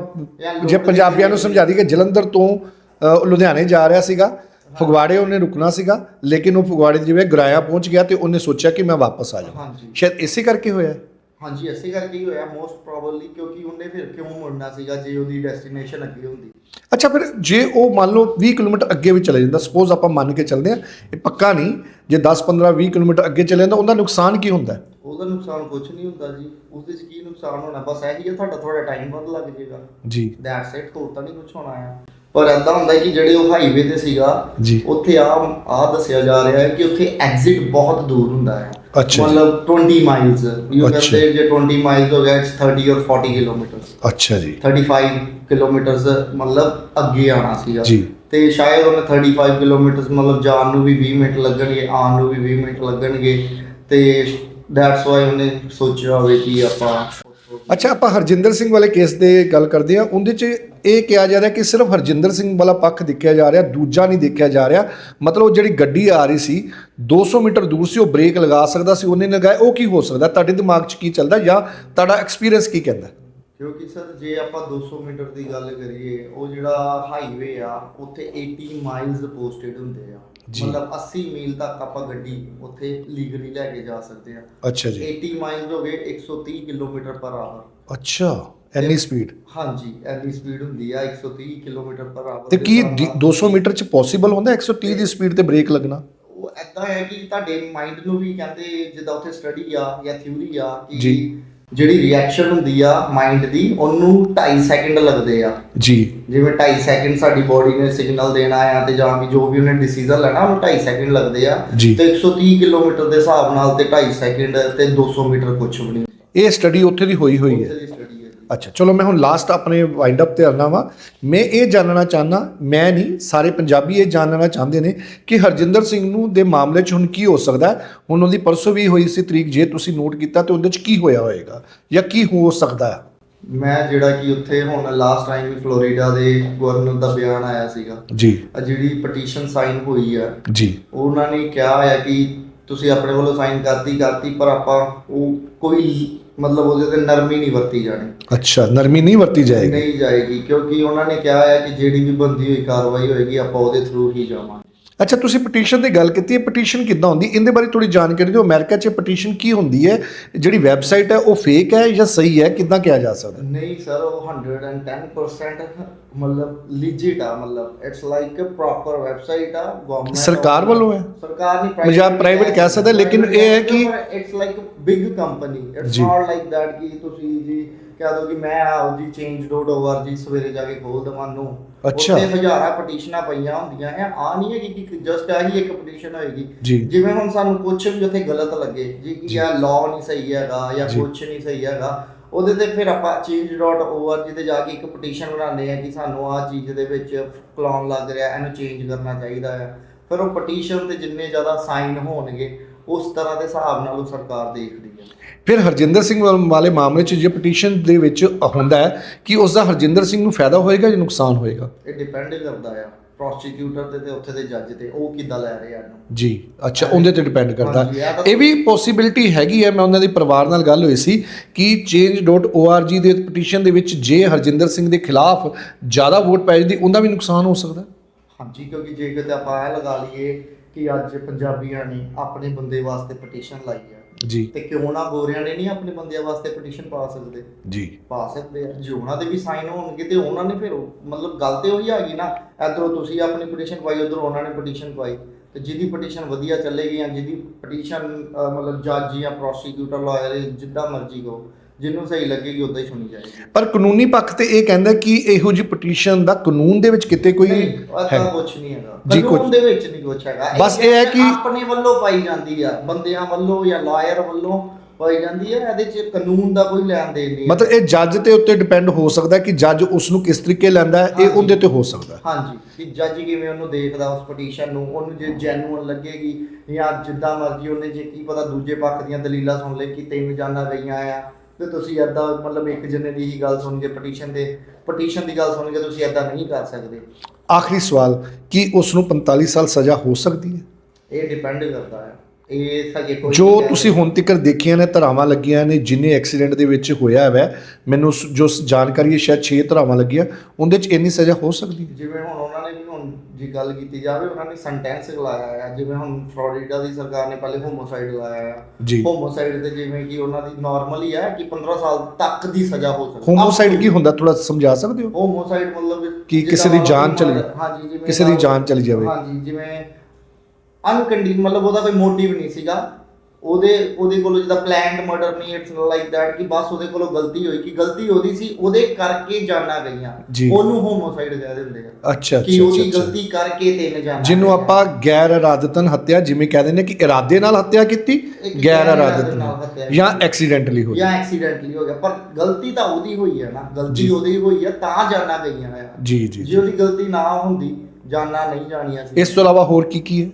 ਜਾਂ ਪੰਜਾਬੀਆਂ ਨੂੰ ਸਮਝਾ ਦਈਏ ਕਿ ਜਲੰਧਰ ਤੋਂ ਅ, ਲੁਧਿਆਣੇ ਜਾ ਰਿਹਾ ਸੀਗਾ ਫਗਵਾੜੇ ਉਹਨੇ ਰੁਕਣਾ ਸੀਗਾ ਲੇਕਿਨ ਉਹ ਫਗਵਾੜੇ ਜਿਵੇਂ ਗੁਰਾਇਆ ਪਹੁੰਚ ਗਿਆ ਤੇ ਉਹਨੇ ਸੋਚਿਆ ਕਿ ਮੈਂ ਵਾਪਸ ਆ ਜਾਵਾਂ। ਹਾਂਜੀ। ਸ਼ਾਇਦ ਇਸੇ ਕਰਕੇ ਹੋਇਆ। ਹਾਂਜੀ ਐਸੇ ਕਰਕੇ ਹੀ ਹੋਇਆ ਮੋਸਟ ਪ੍ਰੋਬਬਲੀ ਕਿਉਂਕਿ ਉਹਨੇ ਫਿਰ ਕਿਉਂ ਮੁੜਨਾ ਸੀਗਾ ਜੇ ਉਹਦੀ ਡੈਸਟੀਨੇਸ਼ਨ ਅੱਗੇ ਹੁੰਦੀ। ਅੱਛਾ ਫਿਰ ਜੇ ਉਹ ਮੰਨ ਲਓ 20 ਕਿਲੋਮੀਟਰ ਅੱਗੇ ਵੀ ਚਲੇ ਜਾਂਦਾ ਸਪੋਜ਼ ਆਪਾਂ ਮੰਨ ਕੇ ਚੱਲਦੇ ਆ ਇਹ ਪੱਕਾ ਨਹੀਂ ਜੇ 10 15 20 ਕਿਲੋਮੀਟਰ ਅੱਗੇ ਚਲੇ ਜਾਂਦਾ ਉਹਦਾ ਨੁਕਸਾਨ ਕੀ ਹੁੰਦਾ? ਉਹਦਾ ਨੁਕਸਾਨ ਕੁਝ ਨਹੀਂ ਹੁੰਦਾ ਜੀ ਉਹਦੇ 'ਚ ਕੀ ਨੁਕਸਾਨ ਹੋਣਾ? ਬਸ ਇਹੀ ਹੈ ਤੁਹਾਡਾ ਥੋੜਾ ਟਾਈਮ ਵੱਧ ਲੱਗ ਜਾਏਗਾ। ਜੀ। ਦੈਟਸ ਇਟ ਹੋਰ ਤਾਂ ਨਹੀਂ ਕੁਝ ਹੋਣਾ ਆ। ਪਰ ਐਦਾਂ ਹੁੰਦਾ ਕਿ ਜਿਹੜੇ ਉਹ ਹਾਈਵੇ ਤੇ ਸੀਗਾ। ਉੱਥੇ ਆ ਆ ਦੱਸਿਆ ਜਾ ਰਿਹਾ ਹੈ ਕਿ ਉੱਥੇ ਐਗਜ਼ਿਟ ਬਹੁਤ ਦੂਰ ਹੁੰਦਾ ਹੈ। ਜੀ। ਮਤਲਬ 20 ਮਾਈਲਸ ਯੂ ਕੈਨ ਅੱਛਾ। ਸੇ ਜੇ 20 ਮਾਈਲਸ ਹੋ ਗਿਆ ਇਟਸ 30 ਔਰ 40 ਕਿਲੋਮੀਟਰਸ ਅੱਛਾ ਜੀ 35 ਕਿਲੋਮੀਟਰਸ ਮਤਲਬ ਅੱਗੇ ਆਣਾ ਸੀਗਾ ਜੀ। ਤੇ ਸ਼ਾਇਦ ਉਹਨੇ 35 ਕਿਲੋਮੀਟਰਸ ਮਤਲਬ ਜਾਣ ਨੂੰ ਵੀ 20 ਮਿੰਟ ਲੱਗਣਗੇ ਆਉਣ ਨੂੰ ਵੀ 20 ਮਿੰਟ ਲੱਗਣਗੇ ਤੇ ਦੈਟਸ ਵਾਈ ਉਹਨੇ ਸੋਚਿਆ ਹੋਵੇ ਕਿ ਆਪਾਂ ਅੱਛਾ ਆਪਾਂ ਹਰਜਿੰਦਰ ਸਿੰਘ ਵਾਲੇ ਕੇਸ ਦੇ ਗੱਲ ਕਰਦੇ ਹਾਂ ਉਹਦੇ 'ਚ ਇਹ ਕਿਹਾ ਜਾ ਰਿਹਾ ਕਿ ਸਿਰਫ ਹਰਜਿੰਦਰ ਸਿੰਘ ਵਾਲਾ ਪੱਖ ਦੇਖਿਆ ਜਾ ਰਿਹਾ ਦੂਜਾ ਨਹੀਂ ਦੇਖਿਆ ਜਾ ਰਿਹਾ। ਮਤਲਬ ਉਹ ਜਿਹੜੀ ਗੱਡੀ ਆ ਰਹੀ ਸੀ 200 ਮੀਟਰ ਦੂਰ ਸੀ ਉਹ ਬ੍ਰੇਕ ਲਗਾ ਸਕਦਾ ਸੀ ਉਹਨੇ ਲਗਾਇਆ ਉਹ ਕੀ ਹੋ ਸਕਦਾ? ਤੁਹਾਡੇ ਦਿਮਾਗ 'ਚ ਕੀ ਚੱਲਦਾ ਜਾਂ ਤੁਹਾਡਾ ਐਕਸਪੀਰੀਅੰਸ ਕੀ ਕਹਿੰਦਾ? ਕਿਉਂਕਿ ਸਰ ਜੇ ਆਪਾਂ 200 ਮੀਟਰ ਦੀ ਗੱਲ ਕਰੀਏ ਉਹ ਜਿਹੜਾ ਹਾਈਵੇ ਆ ਉੱਥੇ 80 ਮਾਈਲਸ ਪੋਸਟਡ ਹੁੰਦੇ ਆ। ਮਤਲਬ 80 ਮੀਲ ਤੱਕ ਆਪਾਂ ਗੱਡੀ ਉੱਥੇ ਲੀਗਲੀ ਲੈ ਕੇ ਜਾ ਸਕਦੇ ਆ। ਅੱਛਾ ਜੀ। 80 ਮਾਈਲਸ ਹੋ ਗਏ 130 ਕਿਲੋਮੀਟਰ ਪਰ ਆਵਰ ਅੱਛਾ। ਐਨੀ ਸਪੀਡ ਹਾਂਜੀ ਐਨੀ ਸਪੀਡ ਹੁੰਦੀ ਆ 130 ਕਿਲੋਮੀਟਰ ਪਰ ਆਵਰ ਤੇ ਕੀ ਡੀ- 200 ਮੀਟਰ ਚ ਪੋਸੀਬਲ ਹੁੰਦਾ 130 ਦੀ ਸਪੀਡ ਤੇ ਬ੍ਰੇਕ ਲੱਗਣਾ? ਉਹ ਐਦਾਂ ਹੈ ਕਿ ਤੁਹਾਡੇ ਮਾਈਂਡ ਨੂੰ ਵੀ ਕਹਿੰਦੇ ਜਿੱਦਾਂ ਉੱਥੇ ਸਟੱਡੀ ਆ ਜਾਂ ਥਿਊਰੀ ਆ ਕਿ। ਜਿਹੜੀ ਰਿਐਕਸ਼ਨ ਹੁੰਦੀ ਆ ਮਾਈਂਡ ਦੀ ਉਹਨੂੰ 2.5 ਸੈਕਿੰਡ ਲੱਗਦੇ ਆ। ਜੀ। ਜਿਵੇਂ 2.5 ਸੈਕਿੰਡ ਸਾਡੀ ਬੋਡੀ ਨੇ ਸਿਗਨਲ ਦੇਣਾ ਆ ਤੇ ਜਾਂ ਵੀ ਜੋ ਵੀ ਉਹਨੇ ਡਿਸੀਜਨ ਲੈਣਾ ਉਹਨੂੰ 2.5 ਸੈਕਿੰਡ ਲੱਗਦੇ ਆ। ਤੇ 130 ਕਿਲੋਮੀਟਰ ਦੇ ਹਿਸਾਬ ਨਾਲ ਤੇ 2.5 ਸੈਕਿੰਡ ਤੇ 200 ਮੀਟਰ ਕੁਝ ਵੀ ਨਹੀਂ। ਇਹ ਸਟੱਡੀ ਉੱਥੇ ਦੀ ਹੋਈ ਹੋਈ ਹੈ। ਅੱਛਾ ਚਲੋ ਮੈਂ ਹੁਣ ਲਾਸਟ ਆਪਣੇ ਵਾਈਂਡ ਅਪ ਤੇ ਆਉਣਾ ਵਾ। ਮੈਂ ਇਹ ਜਾਣਨਾ ਚਾਹਨਾ ਮੈਂ ਨਹੀਂ ਸਾਰੇ ਪੰਜਾਬੀ ਇਹ ਜਾਣਨਾ ਚਾਹੁੰਦੇ ਨੇ ਕਿ ਹਰਜਿੰਦਰ ਸਿੰਘ ਨੂੰ ਦੇ ਮਾਮਲੇ 'ਚ ਹੁਣ ਕੀ ਹੋ ਸਕਦਾ? ਹੁਣ ਉਹਦੀ ਪਰਸੋਂ ਵੀ ਹੋਈ ਸੀ ਤਰੀਕ ਜੇ ਤੁਸੀਂ ਨੋਟ ਕੀਤਾ ਤੇ ਉਹਦੇ 'ਚ ਕੀ ਹੋਇਆ ਹੋਏਗਾ? ਜਾਂ ਕੀ ਹੋ ਸਕਦਾ ਹੈ? ਮੈਂ ਜਿਹੜਾ ਕਿ ਉੱਥੇ ਹੁਣ ਲਾਸਟ ਟਾਈਮ ਵੀ ਫਲੋਰੀਡਾ ਦੇ ਗਵਰਨਰ ਦਾ ਬਿਆਨ ਆਇਆ ਸੀਗਾ। ਜੀ। ਆ ਜਿਹੜੀ ਪਟੀਸ਼ਨ ਸਾਈਨ ਹੋਈ ਆ ਜੀ। ਉਹਨਾਂ ਨੇ ਕਿਹਾ ਹੈ ਕਿ ਤੁਸੀਂ ਆਪਣੇ ਵੱਲੋਂ ਸਾਈਨ ਕਰਤੀ ਕਰਤੀ ਪਰ ਆਪਾਂ ਉਹ ਕੋਈ ਮਤਲਬ ਉਹਦੇ ਤੇ ਨਰਮੀ ਨਹੀਂ ਵਰਤੀ ਜਾਣੀ। ਅੱਛਾ ਨਰਮੀ ਨਹੀਂ ਵਰਤੀ ਜਾਏਗੀ? ਨਹੀਂ ਜਾਏਗੀ ਕਿਉਂਕਿ ਉਹਨਾਂ ਨੇ ਕਿਹਾ ਹੈ ਕਿ ਜਿਹੜੀ ਵੀ ਬੰਦੀ ਹੋਈ ਕਾਰਵਾਈ ਹੋਏਗੀ ਆਪਾਂ ਉਹਦੇ ਥਰੂ ਹੀ ਜਾਵਾਂਗੇ। ਅੱਛਾ ਤੁਸੀਂ ਪਟੀਸ਼ਨ ਦੀ ਗੱਲ ਕੀਤੀ ਹੈ ਪਟੀਸ਼ਨ ਕਿੱਦਾਂ ਹੁੰਦੀ? ਇਹਦੇ ਬਾਰੇ ਥੋੜੀ ਜਾਣਕਾਰੀ ਦਿਓ। ਅਮਰੀਕਾ 'ਚ ਪਟੀਸ਼ਨ ਕੀ ਹੁੰਦੀ ਹੈ? ਜਿਹੜੀ ਵੈਬਸਾਈਟ ਹੈ ਉਹ ਫੇਕ ਹੈ ਜਾਂ ਸਹੀ ਹੈ? ਕਿੱਦਾਂ ਕਿਹਾ ਜਾ ਸਕਦਾ? ਨਹੀਂ ਸਰ ਉਹ 110% ਮਤਲਬ ਲੀਜੀਟ ਆ ਮਤਲਬ it's like a proper website ਆ ਗਵਰਨਮੈਂਟ ਸਰਕਾਰ ਵੱਲੋਂ ਹੈ? ਸਰਕਾਰ ਨਹੀਂ ਪੰਜਾਬ private ਕਹਿ ਸਕਦੇ, ਲੇਕਿਨ ਇਹ ਹੈ ਕਿ- it's like big company it's. Not like that ਕਿ ਤੁਸੀਂ ਜੀ ਕਹਿ ਦੋ ਕਿ ਮੈਂ ਆਓ ਜੀ change.org ਸਵੇਰੇ ਜਾ ਕੇ ਖੋਲ ਦਵਾਂ ਨੂੰ ਅੱਛਾ। ਉੱਥੇ ਹਜ਼ਾਰਾਂ ਪਟੀਸ਼ਨਾਂ ਪਈਆਂ ਹੁੰਦੀਆਂ ਆ ਆ ਨਹੀਂ ਹੈ ਕਿ ਜਸਟ ਆਹੀ ਇੱਕ ਪਟੀਸ਼ਨ ਹੋਏਗੀ। ਜਿਵੇਂ ਹੁਣ ਸਾਨੂੰ ਕੁਝ ਵੀ ਉੱਥੇ ਗਲਤ ਲੱਗੇ ਜੀ ਕਿ ਇਹ ਲਾਅ ਨਹੀਂ ਸਹੀ ਹੈਗਾ ਜਾਂ। ਕੁਝ ਨਹੀਂ ਸਹੀ ਹੈਗਾ ਉਹਦੇ ਤੇ ਫਿਰ ਆਪਾਂ change.org ਤੇ ਜਾ ਕੇ ਇੱਕ ਪਟੀਸ਼ਨ ਬਣਾਉਂਦੇ ਆ ਕਿ ਸਾਨੂੰ ਆਹ ਚੀਜ਼ ਦੇ ਵਿੱਚ ਕਲੌਨ ਲੱਗ ਰਿਹਾ ਇਹਨੂੰ ਚੇਂਜ ਕਰਨਾ ਚਾਹੀਦਾ ਹੈ ਫਿਰ ਉਹ ਪਟੀਸ਼ਨ ਤੇ ਜਿੰਨੇ ਜ਼ਿਆਦਾ ਸਾਈਨ ਹੋਣਗੇ ਉਸ ਤਰ੍ਹਾਂ ਦੇ ਹਿਸਾਬ ਨਾਲ ਉਹ ਸਰਕਾਰ ਦੇਖਦੀ ਹੈ। ਫਿਰ ਹਰਜਿੰਦਰ ਸਿੰਘ ਵਾਲ- ਮਾਮਲੇ 'ਚ ਜੇ ਪਟੀਸ਼ਨ ਦੇ ਵਿੱਚ ਹੁੰਦਾ ਹੈ ਕਿ ਉਸ ਦਾ ਹਰਜਿੰਦਰ ਸਿੰਘ ਨੂੰ ਫਾਇਦਾ ਹੋਏਗਾ ਜਾਂ ਨੁਕਸਾਨ ਹੋਏਗਾ? ਇਹ ਡਿਪੈਂਡ ਕਰਦਾ ਆ। ਪ੍ਰੋਸੀਕਿਊਟਰ ਤੇ ਤੇ ਉੱਥੇ ਦੇ ਜੱਜ ਤੇ ਉਹ ਕਿੱਦਾਂ ਲੈ ਰਹੇ ਆ ਇਹਨੂੰ? ਜੀ ਅੱਛਾ ਉਹਦੇ ਤੇ ਡਿਪੈਂਡ ਕਰਦਾ। ਇਹ ਵੀ ਪੋਸਿਬਿਲਿਟੀ ਹੈਗੀ ਹੈ ਮੈਂ ਉਹਨਾਂ ਦੇ ਪਰਿਵਾਰ ਨਾਲ ਗੱਲ ਹੋਈ ਸੀ ਕਿ change.org ਦੇ ਪਟੀਸ਼ਨ ਦੇ ਵਿੱਚ ਜੇ ਹਰਜਿੰਦਰ ਸਿੰਘ ਦੇ ਖਿਲਾਫ ਜ਼ਿਆਦਾ ਵੋਟ ਪੈ ਜਾਂਦੀ ਉਹਦਾ ਵੀ ਨੁਕਸਾਨ ਹੋ ਸਕਦਾ? ਹਾਂਜੀ ਕਿਉਂਕਿ ਜੇ ਕਿਤੇ ਆਪਾਂ ਇਹ ਲਗਾ ਲਈਏ ਕਿ ਅੱਜ ਪੰਜਾਬੀਆਂ ਨੇ ਆਪਣੇ ਬੰਦੇ ਵਾਸਤੇ ਪਟੀਸ਼ਨ ਲਾਈ ਆ। ਜੀ। ਤੇ ਕਿਉਂ ਨਾ ਗੋਰਿਆਂ ਨੇ ਨਹੀਂ ਆਪਣੇ ਬੰਦਿਆਂ ਵਾਸਤੇ ਪਟੀਸ਼ਨ ਪਾ ਸਕਦੇ? ਜੀ। ਪਾ ਸਕਦੇ ਆ। ਜੇ ਉਹਨਾਂ ਦੇ ਵੀ ਸਾਈਨ ਹੋਣਗੇ ਤੇ ਉਹਨਾਂ ਨੇ ਫਿਰ ਮਤਲਬ ਗੱਲ ਤੇ ਉਹੀ ਆ ਗਈ ਨਾ ਇਧਰੋਂ ਤੁਸੀਂ ਆਪਣੀ ਪਟੀਸ਼ਨ ਪਾਈ ਉਧਰੋਂ ਉਹਨਾਂ ਨੇ ਪਟੀਸ਼ਨ ਪਾਈ। ਤੇ ਜਿਹਦੀ ਪਟੀਸ਼ਨ ਵਧੀਆ ਚੱਲੇਗੀ ਜਾਂ ਜਿਹਦੀ ਪਟੀਸ਼ਨ ਮਤਲਬ ਜੱਜ ਜਾਂ ਪ੍ਰੋਸੀਕਿਊਟਰ ਲਾਇਰ ਜਿੱਦਾਂ ਮਰਜ਼ੀ ਕਹੋ ਜਿਹਨੂੰ ਸਹੀ ਲੱਗੇਗੀ ਉਦਾਂ ਹੀ ਸੁਣੀ ਜਾਏਗੀ ਪਰ ਕਾਨੂੰਨੀ ਪੱਖ ਤੇ ਇਹ ਕਹਿੰਦਾ ਕਿ ਇਹੋ ਜਿਹੀ ਪਟੀਸ਼ਨ ਦਾ ਕਾਨੂੰਨ ਦੇ ਵਿੱਚ ਕਿਤੇ ਕੋਈ ਨਹੀਂ ਹੈ ਕੁਝ ਨਹੀਂ ਹੈਗਾ ਜੀ, ਕੁਛ- ਕਾਨੂੰਨ ਦੇ ਵਿੱਚ ਨਹੀਂ ਕੁਝ ਹੈਗਾ ਬਸ ਇਹ ਹੈ ਕਿ- ਆਪਣੇ ਵੱਲੋਂ ਪਾਈ ਜਾਂਦੀ ਆ ਬੰਦਿਆਂ ਵੱਲੋਂ ਜਾਂ ਲਾਇਰ ਵੱਲੋਂ ਪਾਈ ਜਾਂਦੀ ਹੈ ਇਹਦੇ 'ਚ ਕਾਨੂੰਨ ਦਾ ਕੋਈ ਲੈਣ ਦੇਣ ਨਹੀਂ ਹੈ। ਮਤਲਬ ਇਹ ਜੱਜ ਤੇ ਉੱਤੇ ਡਿਪੈਂਡ ਹੋ ਸਕਦਾ ਕਿ ਜੱਜ ਉਸ ਨੂੰ ਕਿਸ ਤਰੀਕੇ ਲੈਂਦਾ ਹੈ ਇਹ ਹਾਂਜੀ। ਉਹਦੇ ਤੇ ਹੋ ਸਕਦਾ ਹੈ। ਹਾਂਜੀ ਕਿ ਜੱਜ ਕਿਵੇਂ ਉਹਨੂੰ ਦੇਖਦਾ ਉਸ ਪਟੀਸ਼ਨ ਨੂੰ ਉਹਨੂੰ ਜੇ ਜੈਨੂਅਨ ਲੱਗੇਗੀ ਜਾਂ ਜਿੱਦਾਂ ਮਰਜ਼ੀ ਉਹਨੇ ਜੇ ਕੀ ਪਤਾ ਦੂਜੇ ਪੱਖ ਦੀਆਂ ਦਲੀਲਾਂ ਸੁਣ ਲੈ ਕਿ ਤਿੰਨ ਜਾਨਾਂ ਗਈਆਂ ਆ ਤੇ ਤੁਸੀਂ ਏਦਾਂ ਮਤਲਬ ਇੱਕ ਜਣੇ ਦੀ ਹੀ ਗੱਲ ਸੁਣ ਕੇ ਪਟੀਸ਼ਨ ਦੇ ਪਟੀਸ਼ਨ ਦੀ ਗੱਲ ਸੁਣ ਕੇ ਤੁਸੀਂ ਏਦਾਂ ਨਹੀਂ ਕਰ ਸਕਦੇ। ਆਖਰੀ ਸਵਾਲ ਕੀ ਉਸ ਨੂੰ 45 ਸਾਲ ਸਜ਼ਾ ਹੋ ਸਕਦੀ ਹੈ? ਇਹ ਡਿਪੈਂਡ ਕਰਦਾ ਹੈ। ਇਹ ਕੋਈ ਜੋ ਤੁਸੀਂ ਹੁਣ ਤੱਕ ਦੇਖੀਆਂ ਨੇ ਧਰਾਵਾਂ ਲੱਗੀਆਂ ਨੇ ਜਿੰਨੇ ਐਕਸੀਡੈਂਟ ਦੇ ਵਿੱਚ ਹੋਇਆ ਹੈ ਮੈਨੂੰ ਸ- ਜੋ ਸ- ਜਾਣਕਾਰੀ ਹੈ ਸ਼ਾਇਦ 6 ਧਰਾਵਾਂ ਲੱਗੀਆਂ ਉਹਦੇ 'ਚ ਇੰਨੀ ਸਜ਼ਾ ਹੋ ਸਕਦੀ ਹੈ? ਜਿਵੇਂ ਹੁਣ ਉਹਨਾਂ ਨੇ ਵੀ ਹੁਣ ਜੀ ਗੱਲ ਕੀਤੀ ਜਾਵੇ ਉਹਨਾਂ ਨੇ ਸੈਂਟੈਂਸ ਲਾਇਆ ਹੈ ਜਿਵੇਂ ਹੁਣ ਫਲੋਰੀਡਾ ਦੀ ਸਰਕਾਰ ਨੇ ਪਹਿਲੇ ਹੋਮੋਸਾਈਡ ਲਾਇਆ ਹੈ ਜੀ। ਹੋਮੋਸਾਈਡ ਤੇ ਜਿਵੇਂ ਕਿ ਉਹਨਾਂ ਦੀ ਨਾਰਮਲ ਹੀ ਹੈ ਕਿ 15 ਸਾਲ ਤੱਕ ਦੀ ਸਜ਼ਾ ਹੋ ਸਕਦੀ। ਹੋਮੋਸਾਈਡ ਕੀ ਹੁੰਦਾ? ਥੋੜਾ ਸਮਝਾ ਸਕਦੇ ਹੋ? ਹੋਮੋਸਾਈਡ ਮਤਲਬ ਕਿ ਕਿਸੇ ਦੀ ਜਾਨ ਚਲੀ ਹਾਂਜੀ ਜਿਵੇਂ ਕਿਸੇ ਦੀ ਜਾਨ ਚਲੀ ਜਾਵੇ। ਹਾਂਜੀ ਜਿਵੇਂ ਅਨਕੰਡੀ ਮਤਲਬ ਉਹਦਾ ਕੋਈ ਮੋਟਿਵ ਨਹੀਂ ਸੀਗਾ। ਉਹਦੇ ਉਹਦੇ ਕੋਲੋਂ ਜਿਹਦਾ ਪਲਾਨਡ ਮਰਡਰ ਨਹੀਂ ਇਟਸ ਲਾਈਕ ਦੈਟ ਕਿ ਬਸ ਉਹਦੇ ਕੋਲੋਂ ਗਲਤੀ ਹੋਈ। ਕਿ ਗਲਤੀ ਉਹਦੀ ਸੀ ਉਹਦੇ ਕਰਕੇ ਜਾਨਾਂ ਗਈਆਂ। ਉਹਨੂੰ ਹੋਮੋਸਾਈਡ ਕਹਿ ਦਿੰਦੇ ਆ। ਅੱਛਾ ਕਿ ਉਹਦੀ ਗਲਤੀ ਕਰਕੇ ਤਿੰਨ ਜਾਨਾਂ ਜਿਹਨੂੰ। ਆਪਾਂ ਗੈਰ ਇਰਾਦਤਨ ਹੱਤਿਆ ਜਿਵੇਂ ਕਹਿੰਦੇ ਨੇ ਕਿ ਇਰਾਦੇ ਨਾਲ ਹੱਤਿਆ ਕੀਤੀ ਗੈਰ ਗੈਰ ਇਰਾਦਤ ਇਰਾਦਤ ਨਾਲ ਨਾਲ। ਹੱਤਿਆ ਜਾਂ। ਐਕਸੀਡੈਂਟਲੀ ਹੋਈ। ਜਾਂ ਐਕਸੀਡੈਂਟਲੀ ਹੋ ਗਿਆ। ਪਰ ਗਲਤੀ ਤਾਂ ਉਹਦੀ ਹੋਈ ਹੈ ਨਾ। ਗਲਤੀ ਉਹਦੀ ਹੋਈ ਹੈ ਤਾਂ ਜਾਨਾਂ ਗਈਆਂ ਆ। ਜੀ ਜੀ ਜੇ। ਉਹਦੀ ਗਲਤੀ ਨਾ ਹੁੰਦੀ ਜਾਨਾਂ ਨਹੀਂ ਜਾਣੀਆਂ ਸੀ। ਇਸ ਤੋਂ ਇਲਾਵਾ ਹੋਰ ਕੀ ਕੀ ਹੈ?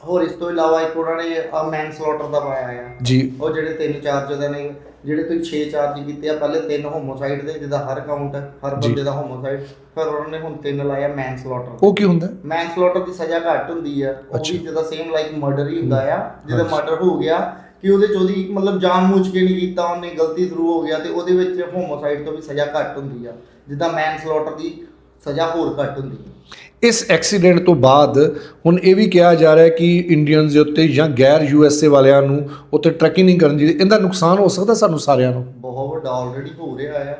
ਹੋਰ ਇਸ ਤੋਂ ਇਲਾਵਾ ਇੱਕ ਉਹਨਾਂ ਨੇ ਮੈਨ ਸਲੌਟਰ ਦਾ ਪਾਇਆ ਆ ਜੀ ਉਹ ਜਿਹੜੇ ਤਿੰਨ ਚਾਰਜ ਦੇ ਨੇ ਜਿਹੜੇ ਤੁਸੀਂ 6 ਚਾਰਜ ਕੀਤੇ ਆ ਪਹਿਲੇ ਤਿੰਨ ਹੋਮੋਸਾਈਡ ਦੇ ਜਿਹਦਾ ਹਰ ਕਾਊਂਟ ਹਰ। ਬੰਦੇ ਦਾ ਹੋਮੋਸਾਈਡ ਫਿਰ ਉਹਨਾਂ ਨੇ ਹੁਣ ਤਿੰਨ ਲਾਇਆ ਮੈਨ ਸਲੌਟਰ ਉਹ ਕੀ ਹੁੰਦਾ? ਮੈਨ ਸਲੌਟਰ ਦੀ ਸਜ਼ਾ ਘੱਟ ਹੁੰਦੀ ਆ ਉਹ। ਵੀ ਜਿਹਦਾ ਸੇਮ ਲਾਈਕ ਮਰਡਰ ਹੀ ਹੁੰਦਾ ਆ ਜਿਹਦਾ। ਮਰਡਰ ਹੋ ਗਿਆ ਕਿ ਉਹਦੇ ਚ ਉਹਦੀ ਮਤਲਬ ਜਾਨ ਮੂਝ ਕੇ ਨਹੀਂ ਕੀਤਾ ਉਹਨੇ ਗਲਤੀ ਥਰੂ ਹੋ ਗਿਆ ਤੇ ਉਹਦੇ ਵਿੱਚ ਹੋਮੋਸਾਈਡ ਤੋਂ ਵੀ ਸਜ਼ਾ ਘੱਟ ਹੁੰਦੀ ਆ ਜਿੱਦਾਂ ਮੈਨ ਸਲੌਟਰ ਦੀ ਸਜ਼ਾ ਹੋਰ ਘੱਟ ਹੁੰਦੀ ਹੈ ਇਸ ਐਕਸੀਡੈਂਟ ਤੋਂ ਬਾਅਦ ਹੁਣ ਇਹ ਵੀ ਕਿਹਾ ਜਾ ਰਿਹਾ ਹੈ ਕਿ ਇੰਡੀਅਨਸ ਦੇ ਉੱਤੇ ਜਾਂ ਗੈਰ ਯੂਐਸਏ ਵਾਲਿਆਂ ਨੂੰ ਉੱਤੇ ਟਰੱਕਿੰਗ ਨਹੀਂ ਕਰਨ ਦੀ ਇਹਦਾ ਨੁਕਸਾਨ ਹੋ ਸਕਦਾ ਸਾਨੂੰ ਸਾਰਿਆਂ ਨੂੰ ਬਹੁਤ ਵੱਡਾ ਆਲਰੇਡੀ ਹੋ ਰਿਹਾ ਆ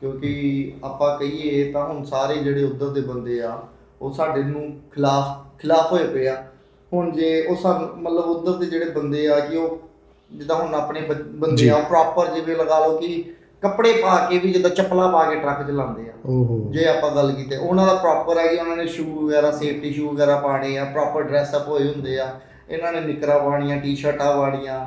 ਕਿਉਂਕਿ ਆਪਾਂ ਕਹੀਏ ਤਾਂ ਹੁਣ ਸਾਰੇ ਜਿਹੜੇ ਉਧਰ ਦੇ ਬੰਦੇ ਆ ਉਹ ਸਾਡੇ ਨੂੰ ਖਿਲਾਫ ਖਿਲਾਫ ਹੋਏ ਪਏ ਆ ਹੁਣ ਜੇ ਉਹ ਸਾਨੂੰ ਮਤਲਬ ਉਧਰ ਦੇ ਜਿਹੜੇ ਬੰਦੇ ਆ ਕਿ ਉਹ ਜਿੱਦਾਂ ਹੁਣ ਆਪਣੇ। ਬੰਦੇ ਆ ਪ੍ਰੋਪਰ ਜਿਵੇਂ ਲਗਾ ਲਓ ਕਿ ਕੱਪੜੇ ਪਾ ਕੇ ਵੀ ਜਿੱਦਾਂ ਚੱਪਲਾਂ ਪਾ ਕੇ ਟਰੱਕ ਚਲਾਉਂਦੇ ਆ। ਜੇ ਆਪਾਂ ਗੱਲ ਕੀਤੇ ਉਹਨਾਂ ਦਾ ਪ੍ਰੋਪਰ ਹੈ ਕਿ ਉਹਨਾਂ ਨੇ ਸ਼ੂ ਵਗੈਰਾ ਸੇਫਟੀ ਸ਼ੂ ਵਗੈਰਾ ਪਾਣੇ ਆ ਪ੍ਰੋਪਰ ਡਰੈਸ ਅਪ ਹੋਏ ਹੁੰਦੇ ਆ। ਇਹਨਾਂ ਨੇ ਨਿਕਰਾ ਪਾਣੀਆਂ ਟੀ-ਸ਼ਰਟਾਂ ਵਾੜੀਆਂ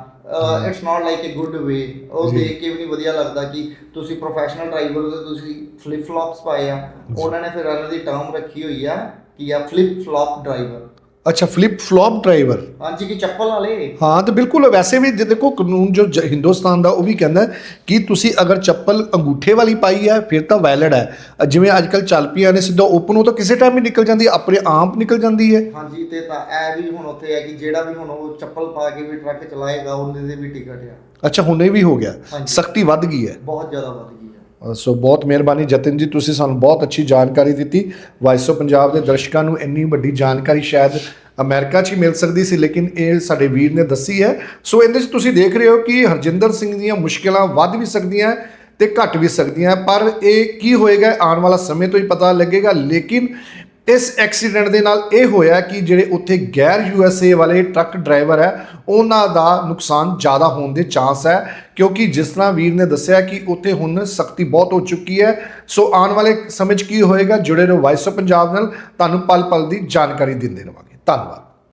it's not like uh good way ਉਹ ਦੇਖ ਕੇ ਵੀ ਨਹੀਂ ਵਧੀਆ ਲੱਗਦਾ ਕਿ ਤੁਸੀਂ ਪ੍ਰੋਫੈਸ਼ਨਲ ਡਰਾਈਵਰ ਹੋ ਤੁਸੀਂ ਫਲਿਪ ਫਲੌਪਸ ਪਾਏ ਆ। ਉਹਨਾਂ ਨੇ ਫਿਰ ਉਹਨਾਂ ਦੀ ਟਰਮ ਰੱਖੀ ਹੋਈ ਆ ਕਿ ਆ ਫਲਿਪ ਫਲੌਪ ਡਰਾਈਵਰ ਅੱਛਾ ਫਲਿਪ ਫਲॉप ਡਰਾਈਵਰ ਹਾਂਜੀ ਕਿ ਚੱਪਲ ਵਾਲੇ? ਹਾਂ ਤੇ ਬਿਲਕੁਲ ਵੈਸੇ ਵੀ ਜੇ ਦੇਖੋ ਕਾਨੂੰਨ ਜੋ ਜ- ਹਿੰਦੁਸਤਾਨ ਦਾ ਉਹ ਵੀ ਕਹਿੰਦਾ ਹੈ ਕਿ ਤੁਸੀਂ ਅਗਰ ਚੱਪਲ ਅੰਗੂਠੇ ਵਾਲੀ ਪਾਈ ਹੈ ਫਿਰ ਤਾਂ ਵੈਲਿਡ ਹੈ। ਅ ਜਿਵੇਂ ਅੱਜ ਕੱਲ ਚੱਲ ਪਈਆਂ ਨੇ ਸਿੱਧਾ ਓਪਨ ਉਹ ਤਾਂ ਕਿਸੇ ਟਾਈਮ ਹੀ ਨਿਕਲ ਜਾਂਦੀ ਹੈ ਆਪਣੇ ਆਪ ਨਿਕਲ ਜਾਂਦੀ ਹੈ। ਹਾਂਜੀ ਤੇ ਤਾਂ ਇਹ ਵੀ ਹੁਣ ਉੱਥੇ ਹੈ ਕਿ ਜਿਹੜਾ ਵੀ ਹੁਣ ਉਹ ਚੱਪਲ ਪਾ ਕੇ ਵੀ ਟਰੱਕ ਚਲਾਏਗਾ ਉਹਦੇ ਦੇ ਵੀ ਟਿਕਟ ਆ। ਅੱਛਾ ਹੁਣੇ ਵੀ ਹੋ ਗਿਆ। ਹਾਂਜੀ। ਸਖਤੀ ਵੱਧ ਗਈ ਹੈ। ਬਹੁਤ ਜ਼ਿਆਦਾ ਵੱਧ ਗਈ ਸੋ ਬਹੁਤ ਮਿਹਰਬਾਨੀ। ਜਤਿਨ ਜੀ, ਤੁਸੀਂ ਸਾਨੂੰ ਬਹੁਤ ਅੱਛੀ ਜਾਣਕਾਰੀ ਦਿੱਤੀ। ਵਾਇਸ ਆਫ ਪੰਜਾਬ ਦੇ ਦਰਸ਼ਕਾਂ ਨੂੰ ਇੰਨੀ ਵੱਡੀ ਜਾਣਕਾਰੀ ਸ਼ਾਇਦ ਅਮਰੀਕਾ 'ਚ ਹੀ ਮਿਲ ਸਕਦੀ ਸੀ, ਲੇਕਿਨ ਇਹ ਸਾਡੇ ਵੀਰ ਨੇ ਦੱਸੀ ਹੈ। ਸੋ ਇਹਦੇ 'ਚ ਤੁਸੀਂ ਦੇਖ ਰਹੇ ਹੋ ਕਿ ਹਰਜਿੰਦਰ ਸਿੰਘ ਦੀਆਂ ਮੁਸ਼ਕਿਲਾਂ ਵੱਧ ਵੀ ਸਕਦੀਆਂ ਤੇ ਘਟ ਵੀ ਸਕਦੀਆਂ, ਪਰ ਇਹ ਕੀ ਹੋਏਗਾ, ਆਉਣ ਵਾਲਾ ਸਮੇਂ ਤੋਂ ਹੀ ਪਤਾ ਲੱਗੇਗਾ। ਲੇਕਿਨ ਇਸ ਐਕਸੀਡੈਂਟ ਦੇ ਨਾਲ ਇਹ ਹੋਇਆ ਕਿ ਜਿਹੜੇ ਉੱਥੇ ਗੈਰ ਯੂਐਸਏ ਵਾਲੇ ਟਰੱਕ ਡਰਾਈਵਰ ਹੈ, ਉਹਨਾਂ ਦਾ ਨੁਕਸਾਨ ਜ਼ਿਆਦਾ ਹੋਣ ਦੇ ਚਾਂਸ ਹੈ, ਕਿਉਂਕਿ ਜਿਸ ਤਰ੍ਹਾਂ ਵੀਰ ਨੇ ਦੱਸਿਆ ਕਿ ਉੱਥੇ ਹੁਣ ਸਖਤੀ ਬਹੁਤ ਹੋ ਚੁੱਕੀ ਹੈ। ਸੋ ਆਉਣ ਵਾਲੇ ਸਮੇਂ 'ਚ ਕੀ ਹੋਏਗਾ? ਜੁੜੇ ਰਹੋ ਵਾਇਸ ਆਫ ਪੰਜਾਬ ਨਾਲ। ਤੁਹਾਨੂੰ ਪਲ ਪਲ ਦੀ ਜਾਣਕਾਰੀ ਦਿੰਦੇ ਰਵਾਂਗੇ। ਧੰਨਵਾਦ।